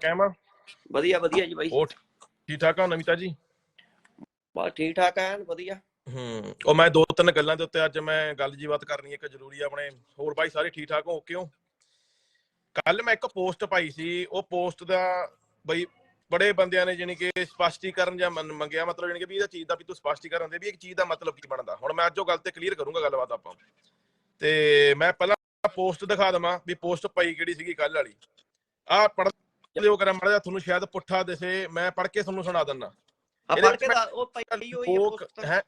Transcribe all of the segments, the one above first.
ਕਹਿਮਾ ਵਧੀਆ ਵਧੀਆ ਜੀ ਬਾਈ। ਹੋਰ ਠੀਕ ਠਾਕ ਆ ਨਮਿਤਾ ਜੀ ਬਸ ਠੀਕ ਠਾਕ ਐਨ ਵਧੀਆ। ਹੂੰ ਉਹ ਮੈਂ ਦੋ ਤਿੰਨ ਗੱਲਾਂ ਦੇ ਉੱਤੇ ਅੱਜ ਮੈਂ ਗੱਲ ਜੀ ਬਾਤ ਕਰਨੀ ਇੱਕ ਜ਼ਰੂਰੀ ਆ ਆਪਣੇ। ਹੋਰ ਭਾਈ ਸਾਰੇ ਠੀਕ ਠਾਕ ਹੋ? ਕਿਉਂ ਕੱਲ ਮੈਂ ਇੱਕ ਪੋਸਟ ਪਾਈ ਸੀ ਉਹ ਪੋਸਟ ਦਾ ਬਈ ਬੜੇ ਬੰਦਿਆਂ ਨੇ ਜਾਣੀ ਕਿ ਸਪਸ਼ਟੀਕਰਨ ਜਾਂ ਮੰਨ- ਮੰਗਿਆ ਮਤਲਬ ਜਾਣੀ ਕਿ ਵੀ ਇਹ ਚੀਜ਼ ਦਾ ਵੀ ਤੂੰ ਸਪਸ਼ਟੀਕਰਨ ਦੇ ਵੀ ਇੱਕ ਚੀਜ਼ ਦਾ ਮਤਲਬ ਕੀ ਬਣਦਾ। ਹੁਣ ਮੈਂ ਅੱਜ ਉਹ ਗੱਲ ਤੇ ਕਲੀਅਰ ਕਰੂੰਗਾ ਗੱਲਬਾਤ ਆਪਾਂ। ਤੇ ਮੈਂ ਪਹਿਲਾਂ ਪੋਸਟ ਦਿਖਾ ਦਵਾਂ ਵੀ ਪੋਸਟ ਪਈ ਕਿਹੜੀ ਸੀਗੀ ਕੱਲ ਵਾਲੀ। ਆ ਪੜ੍ਹ ਲਿਓ ਕਰਾਂ ਮੜਾ ਤੁਹਾਨੂੰ ਸ਼ਾਇਦ ਪੁੱਠਾ ਦਿਸੇ ਮੈਂ ਪੜ੍ਹ ਕੇ ਤੁਹਾਨੂੰ ਸੁਣਾ ਦਿੰਦਾ ਆ ਪੜ ਕੇ ਉਹ ਪਈ ਹੋਈ ਹੈ ਪੋਸਟ ਹੈ?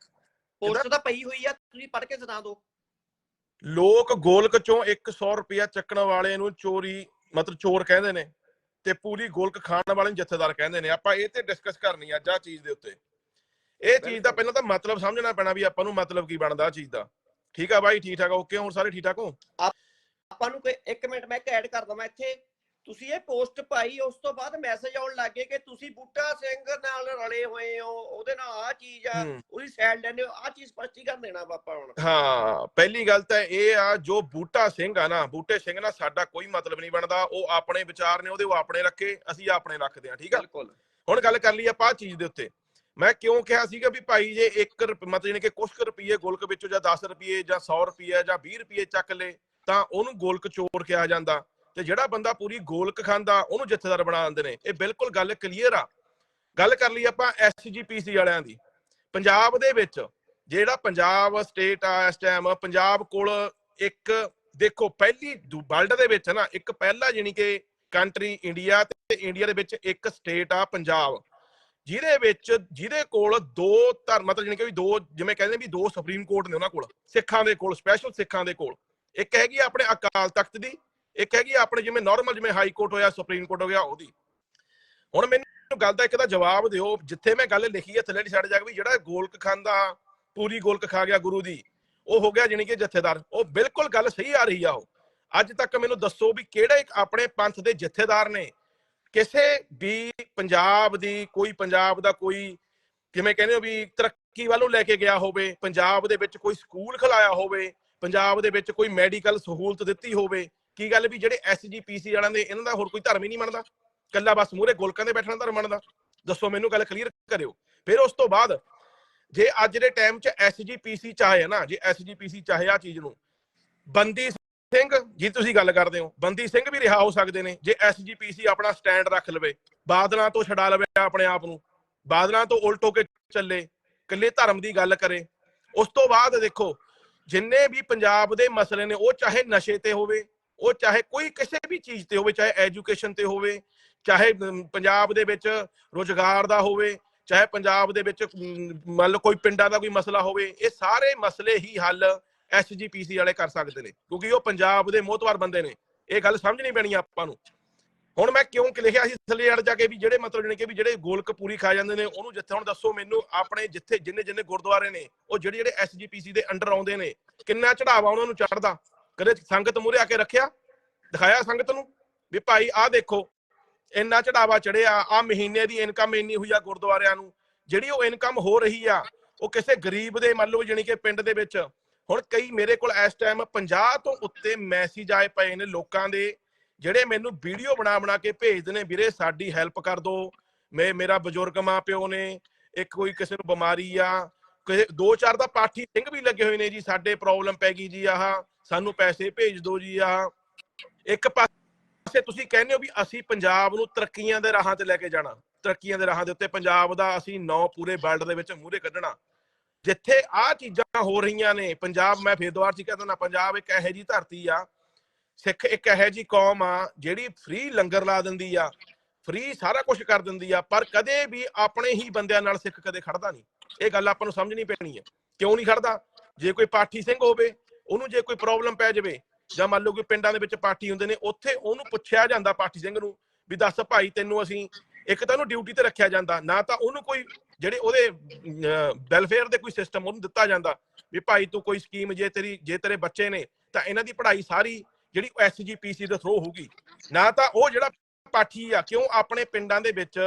ਪੋਸਟ ਤਾਂ ਪਈ ਹੋਈ ਆ ਤੁਸੀਂ ਪੜ ਕੇ ਸੁਣਾ ਦਿਓ। ਲੋਕ ਗੋਲਕ ਚੋਂ 100 ਰੁਪਿਆ ਚੱਕਣ ਵਾਲੇ ਨੂੰ ਚੋਰੀ ਮਤਲਬ ਚੋਰ ਕਹਿੰਦੇ ਨੇ ਤੇ ਪੂਰੀ ਗੋਲਕ ਖਾਣ ਵਾਲੇ ਨੂੰ ਜਥੇਦਾਰ ਕਹਿੰਦੇ ਨੇ। ਆਪਾਂ ਇਹ ਤੇ ਡਿਸਕਸ ਕਰਨੀ ਅੱਜ ਆ ਚੀਜ਼ ਦੇ ਉੱਤੇ। ਇਹ ਚੀਜ਼ ਦਾ ਪਹਿਲਾਂ ਤਾਂ ਮਤਲਬ ਸਮਝਣਾ ਪੈਣਾ ਵੀ ਆਪਾਂ ਨੂੰ ਮਤਲਬ ਕੀ ਬਣਦਾ ਆ ਚੀਜ਼ ਦਾ। ਠੀਕ ਆ ਬਾਈ ਠੀਕ ਠਾਕ ਓਕੇ ਹੁਣ ਸਾਰੇ ਠੀਕ ਠਾਕ ਹੋ? ਆਪਾਂ ਨੂੰ ਕੋਈ 1 ਮਿੰਟ ਮੈਂ ਐਡ ਕਰ ਦਵਾਂ ਇੱਥੇ। ਤੁਸੀਂ ਇਹ ਪੋਸਟ ਪਾਈ ਉਸ ਤੋਂ ਬਾਅਦ ਮੈਸੇਜ ਆਉਣ ਲੱਗੇ ਕਿ ਤੁਸੀਂ ਬੂਟਾ ਸਿੰਘ ਨਾਲ ਰਲੇ ਹੋਏ ਹੋ ਉਹਦੇ ਨਾਲ ਆ ਚੀਜ਼ ਆ। ਉਹਦੀ ਸਾਈਡ ਲੈਣੇ ਆ ਚੀਜ਼ ਸਪਸ਼ਟੀਕਰਨ ਦੇਣਾ ਪਾਪਾ ਹੁਣ। ਹਾਂ ਪਹਿਲੀ ਗੱਲ ਤਾਂ ਇਹ ਆ ਜੋ ਬੂਟਾ ਸਿੰਘ ਆ ਨਾ ਬੂਟੇ ਸਿੰਘ ਨਾਲ ਸਾਡਾ ਕੋਈ ਮਤਲਬ ਨਹੀਂ ਬਣਦਾ ਉਹ ਆਪਣੇ ਵਿਚਾਰ ਨੇ ਉਹਦੇ ਉਹ ਆਪਣੇ ਰੱਖੇ ਅਸੀਂ ਆਪਣੇ ਰੱਖਦੇ ਆ ਠੀਕ ਆ? ਬਿਲਕੁਲ। ਹੁਣ ਗੱਲ ਕਰ ਲਈ ਆਪਾਂ ਆਹ ਚੀਜ਼ ਦੇ ਉੱਤੇ। ਮੈਂ ਕਿਉਂ ਕਿਹਾ ਸੀਗਾ ਵੀ ਭਾਈ ਜੇ 1 ਮਤਲਬ ਯਾਨੀ ਕਿ ਕੁਛ ਕੁ ਰੁਪਏ ਗੋਲਕ ਵਿੱਚੋਂ ਜਾਂ 10 ਰੁਪਏ ਜਾਂ 100 ਰੁਪਏ ਜਾਂ 20 ਰੁਪਏ ਚੱਕ ਲੇ ਤਾਂ ਉਹਨੂੰ ਗੋਲਕ ਚੋਰ ਕਿਹਾ ਜਾਂਦਾ। ਤੇ ਜਿਹੜਾ ਬੰਦਾ ਪੂਰੀ ਗੋਲਕ ਖਾਂਦਾ, ਉਹਨੂੰ ਜਥੇਦਾਰ ਬਣਾ ਦਿੰਦੇ ਨੇ। ਇਹ ਬਿਲਕੁਲ ਗੱਲ ਕਲੀਅਰ ਆ। ਗੱਲ ਕਰ ਲਈ ਆਪਾਂ ਐਸਜੀਪੀਸੀ ਵਾਲਿਆਂ ਦੀ। ਪੰਜਾਬ ਦੇ ਵਿੱਚ ਜਿਹੜਾ ਪੰਜਾਬ ਸਟੇਟ ਆ ਇਸ ਟਾਈਮ ਪੰਜਾਬ ਕੋਲ ਇੱਕ, ਦੇਖੋ ਪਹਿਲੀ ਵਰਲਡ ਦੇ ਵਿੱਚ ਨਾ, ਇੱਕ ਪਹਿਲਾ ਯਾਨੀ ਕਿ ਕੰਟਰੀ ਇੰਡੀਆ ਤੇ ਇੰਡੀਆ ਦੇ ਵਿੱਚ ਇੱਕ ਸਟੇਟ ਆ ਪੰਜਾਬ। ਜਿਹਦੇ ਵਿੱਚ, ਜਿਹਦੇ ਕੋਲ ਦੋ ਧਰਮ, ਮਤਲਬ ਜਾਣੀ ਕਿ ਵੀ ਦੋ, ਜਿਵੇਂ ਕਹਿੰਦੇ ਵੀ ਦੋ ਸੁਪਰੀਮ ਕੋਰਟ ਨੇ ਉਹਨਾਂ ਕੋਲ, ਸਿੱਖਾਂ ਦੇ ਕੋਲ ਸਪੈਸ਼ਲ ਸਿੱਖਾਂ ਦੇ ਕੋਲ। ਇੱਕ ਹੈਗੀ ਆ ਆਪਣੇ ਅਕਾਲ ਤਖਤ ਦੀ ਇੱਕ ਹੈਗੀ ਆਪਣੇ ਜਿਵੇਂ ਨਾਰਮਲ ਜਿਵੇਂ ਹਾਈ ਕੋਰਟ ਹੋਇਆ, ਸੁਪਰੀਮ ਕੋਰਟ ਹੋ ਗਿਆ, ਉਹਦੀ। ਹੁਣ ਮੈਨੂੰ ਗੱਲ ਦਾ ਇੱਕ ਦਾ ਜਵਾਬ ਦਿਓ, ਜਿੱਥੇ ਮੈਂ ਗੱਲ ਲਿਖੀ ਹੈ, ਥੱਲੇ ਦੀ ਸਾਈਡ ਜਾ ਕੇ ਵੀ ਜਿਹੜਾ ਗੋਲਕ ਖਾਂਦਾ ਪੂਰੀ ਗੋਲਕ ਖਾ ਗਿਆ ਗੁਰੂ ਦੀ, ਉਹ ਹੋ ਗਿਆ ਜਾਣੀ ਕਿ ਜਥੇਦਾਰ। ਉਹ ਬਿਲਕੁਲ ਗੱਲ ਸਹੀ ਆ ਰਹੀ ਆ ਉਹ। ਅੱਜ ਤੱਕ ਮੈਨੂੰ ਦੱਸੋ ਵੀ ਕਿਹੜੇ ਇੱਕ ਆਪਣੇ ਪੰਥ ਦੇ ਜਥੇਦਾਰ ਨੇ? ਕਿਸੇ ਵੀ ਪੰਜਾਬ ਦੀ ਕੋਈ ਪੰਜਾਬ ਦਾ ਕੋਈ, ਜਿਵੇਂ ਕਹਿੰਦੇ ਹੋ ਵੀ ਤਰੱਕੀ ਵੱਲੋਂ ਲੈ ਕੇ ਗਿਆ ਹੋਵੇ, ਪੰਜਾਬ ਦੇ ਵਿੱਚ ਕੋਈ ਸਕੂਲ ਖਲਾਇਆ ਹੋਵੇ, ਪੰਜਾਬ ਦੇ ਵਿੱਚ ਕੋਈ ਮੈਡੀਕਲ ਸਹੂਲਤ ਦਿੱਤੀ ਹੋਵੇ ਕੀ ਗੱਲ ਵੀ ਜਿਹੜੇ ਐਸਜੀਪੀਸੀ ਵਾਲਿਆਂ ਦੇ ਇਹਨਾਂ ਦਾ ਹੋਰ ਕੋਈ ਧਰਮ ਹੀ ਨਹੀਂ ਮੰਨਦਾ? ਕੱਲਾ ਬਸ ਮੂਰੇ ਗੋਲਕਾਂ ਦੇ ਬੈਠਣਾ ਧਰਮ ਮੰਨਦਾ। ਦੱਸੋ ਮੈਨੂੰ ਗੱਲ ਕਲੀਅਰ ਕਰਿਓ। ਫਿਰ ਉਸ ਤੋਂ ਬਾਅਦ ਜੇ ਅੱਜ ਦੇ ਟਾਈਮ 'ਚ ਐਸਜੀਪੀਸੀ ਚਾਹੇ ਨਾ, ਜੇ ਐਸਜੀਪੀਸੀ ਚਾਹੇ ਆ ਚੀਜ਼ ਨੂੰ, ਬੰਦੀ ਸਿੰਘ ਜੀ ਤੁਸੀਂ ਗੱਲ ਕਰਦੇ ਹੋ, ਬੰਦੀ ਸਿੰਘ ਵੀ ਰਿਹਾ ਹੋ ਸਕਦੇ ਨੇ, ਜੇ ਐਸਜੀਪੀਸੀ ਆਪਣਾ ਸਟੈਂਡ ਰੱਖ ਲਵੇ, ਬਾਦਲਾਂ ਤੋਂ ਛਡਾ ਲਵੇ ਆਪਣੇ ਆਪ ਨੂੰ, ਬਾਦਲਾਂ ਤੋਂ ਉਲਟ ਹੋ ਕੇ ਚੱਲੇ, ਇਕੱਲੇ ਧਰਮ ਦੀ ਗੱਲ ਕਰੇ। ਉਸ ਤੋਂ ਬਾਅਦ ਦੇਖੋ, ਜਿੰਨੇ ਵੀ ਪੰਜਾਬ ਦੇ ਮਸਲੇ ਨੇ, ਉਹ ਚਾਹੇ ਨਸ਼ੇ ਤੇ ਹੋਵੇ ਉਹ ਚਾਹੇ ਕੋਈ ਕਿਸੇ ਵੀ ਚੀਜ਼ ਤੇ ਹੋਵੇ ਚਾਹੇ ਐਜੂਕੇਸ਼ਨ ਤੇ ਹੋਵੇ ਚਾਹੇ ਪੰਜਾਬ ਦੇ ਵਿੱਚ ਰੋਜ਼ਗਾਰ ਦਾ ਹੋਵੇ ਚਾਹੇ ਪੰਜਾਬ ਦੇ ਵਿੱਚ ਅਮ, ਮੰਨ ਲਓ ਕੋਈ ਪਿੰਡਾਂ ਦਾ ਕੋਈ ਮਸਲਾ ਹੋਵੇ ਇਹ ਸਾਰੇ ਮਸਲੇ ਹੀ ਹੱਲ ਐਸਜੀਪੀਸੀ ਵਾਲੇ ਕਰ ਸਕਦੇ ਨੇ ਕਿਉਂਕਿ ਉਹ ਪੰਜਾਬ ਦੇ ਮੋਹਤਵਾਰ ਬੰਦੇ ਨੇ ਇਹ ਗੱਲ ਸਮਝਣੀ ਪੈਣੀ ਆਪਾਂ ਨੂੰ। ਹੁਣ ਮੈਂ ਕਿਉਂ ਲਿਖਿਆ ਸੀ ਥੱਲੇ ਅੜ ਜਾ ਕੇ ਵੀ ਜਿਹੜੇ ਮਤਲਬ ਜਾਣੀ ਕਿ ਵੀ ਜਿਹੜੇ ਗੋਲਕ ਪੂਰੀ ਖਾ ਜਾਂਦੇ ਨੇ ਉਹਨੂੰ ਜਿੱਥੇ ਹੁਣ ਦੱਸੋ ਮੈਨੂੰ ਆਪਣੇ ਜਿੱਥੇ ਜਿੰਨੇ ਜਿੰਨੇ ਗੁਰਦੁਆਰੇ ਨੇ ਉਹ ਜਿਹੜੇ ਜਿਹੜੇ ਐਸਜੀਪੀਸੀ ਦੇ ਅੰਡਰ ਆਉਂਦੇ ਨੇ ਕਿੰਨਾ ਚੜਾਵਾ ਉਹਨਾਂ ਨੂੰ ਚੜਦਾ ਕਦੇ ਸੰਗਤ ਮੂਹਰੇ ਆ ਕੇ ਰੱਖਿਆ? ਦਿਖਾਇਆ ਸੰਗਤ ਨੂੰ? ਵੀ ਭਾਈ, ਆਹ ਦੇਖੋ, ਇੰਨਾ ਚੜਾਵਾ ਚੜਿਆ ਆ ਮਹੀਨੇ ਦੀ ਇਨਕਮ ਇੰਨੀ ਹੋਈ ਆ ਗੁਰਦੁਆਰਿਆਂ ਨੂੰ। ਜਿਹੜੀ ਉਹ ਇਨਕਮ ਹੋ ਰਹੀ ਆ, ਉਹ ਕਿਸੇ ਗਰੀਬ ਦੇ, ਮੰਨ ਲਓ ਜਾਣੀ ਕਿ ਪਿੰਡ ਦੇ ਵਿੱਚ। ਹੁਣ ਕਈ ਮੇਰੇ ਕੋਲ ਇਸ ਟਾਈਮ 50 ਤੋਂ ਉੱਤੇ ਮੈਸੇਜ ਆਏ ਪਏ ਨੇ ਲੋਕਾਂ ਦੇ, ਜਿਹੜੇ ਮੈਨੂੰ ਵੀਡੀਓ ਬਣਾ ਬਣਾ ਕੇ ਭੇਜਦੇ ਨੇ, ਵੀਰੇ, ਸਾਡੀ ਹੈਲਪ ਕਰ ਦਿਓ ਮੈਂ, ਮੇਰਾ ਬਜ਼ੁਰਗ ਮਾਂ ਪਿਓ ਨੇ, ਇੱਕ ਕੋਈ ਕਿਸੇ ਨੂੰ ਬਿਮਾਰੀ ਆ, ਕਿਸੇ, ਦੋ ਚਾਰ ਦਾ ਪਾਠੀ ਸਿੰਘ ਵੀ ਲੱਗੇ ਹੋਏ ਨੇ ਜੀ, ਸਾਡੇ ਪ੍ਰੋਬਲਮ ਪੈ ਗਈ ਜੀ, ਆਹ। ਸਾਨੂੰ ਪੈਸੇ ਭੇਜ ਦਿਓ ਜੀ ਆ ਇੱਕ ਪਾਸੇ ਤੁਸੀਂ ਕਹਿੰਦੇ ਹੋ ਵੀ ਅਸੀਂ ਪੰਜਾਬ ਨੂੰ ਤਰੱਕੀਆਂ ਦੇ ਰਾਹਾਂ ਤੇ ਲੈ ਕੇ ਜਾਣਾ। ਤਰੱਕੀਆਂ ਦੇ ਰਾਹਾਂ ਦੇ ਉੱਤੇ ਪੰਜਾਬ ਦਾ ਅਸੀਂ ਨੌ ਪੂਰੇ ਵਰਲਡ ਦੇ ਵਿੱਚ ਮੂਹਰੇ ਕੱਢਣਾ। ਜਿੱਥੇ ਆਹ ਚੀਜ਼ਾਂ ਹੋ ਰਹੀਆਂ ਨੇ, ਪੰਜਾਬ ਮੈਂ ਫੇਰ ਦੁਆਰ ਚ ਕਹਿੰਦਾ ਨਾ ਪੰਜਾਬ ਇੱਕ ਇਹੋ ਜੀ ਧਰਤੀ ਆ। ਸਿੱਖ ਇੱਕ ਇਹੋ ਜੀ ਕੌਮ ਆ, ਜਿਹੜੀ ਫ੍ਰੀ ਲੰਗਰ ਲਾ ਦਿੰਦੀ ਆ ਫ੍ਰੀ ਸਾਰਾ ਕੁਝ ਕਰ ਦਿੰਦੀ ਆ, ਪਰ ਕਦੇ ਵੀ ਆਪਣੇ ਹੀ ਬੰਦਿਆਂ ਨਾਲ ਸਿੱਖ ਕਦੇ ਖੜਦਾ ਨਹੀਂ। ਇਹ ਗੱਲ ਆਪਾਂ ਨੂੰ ਸਮਝਣੀ ਪੈਣੀ ਹੈ ਕਿਉਂ ਨਹੀਂ ਖੜਦਾ? ਜੇ ਕੋਈ ਪਾਠੀ ਸਿੰਘ ਹੋਵੇ ਉਹਨੂੰ ਜੇ ਕੋਈ ਪ੍ਰੋਬਲਮ ਪੈ ਜਾਵੇ, ਜਾਂ ਮੰਨ ਲਓ ਕੋਈ ਪਿੰਡਾਂ ਦੇ ਵਿੱਚ ਪਾਰਟੀ ਹੁੰਦੇ ਨੇ, ਉੱਥੇ ਉਹਨੂੰ ਪੁੱਛਿਆ ਜਾਂਦਾ ਪਾਰਟੀ ਸਿੰਘ ਨੂੰ ਵੀ ਦੱਸ ਭਾਈ ਤੈਨੂੰ ਅਸੀਂ ਇੱਕ ਤਾਂ ਉਹਨੂੰ ਡਿਊਟੀ ਤੇ ਰੱਖਿਆ ਜਾਂਦਾ, ਨਾ ਤਾਂ ਉਹਨੂੰ ਕੋਈ ਜਿਹੜੇ ਉਹਦੇ ਵੈਲਫੇਅਰ ਦੇ ਕੋਈ ਸਿਸਟਮ ਉਹਨੂੰ ਦਿੱਤਾ ਜਾਂਦਾ ਵੀ ਭਾਈ ਤੂੰ ਕੋਈ ਸਕੀਮ ਜੇ ਤੇਰੀ, ਜੇ ਤੇਰੇ ਬੱਚੇ ਨੇ, ਤਾਂ ਇਹਨਾਂ ਦੀ ਪੜ੍ਹਾਈ ਸਾਰੀ ਜਿਹੜੀ ਐਸਜੀਪੀਸੀ ਦੇ ਥਰੂ ਹੋਊਗੀ। ਨਾ ਤਾਂ ਉਹ ਜਿਹੜਾ ਪਾਠੀ ਆ, ਕਿਉਂ ਆਪਣੇ ਪਿੰਡਾਂ ਦੇ ਵਿੱਚ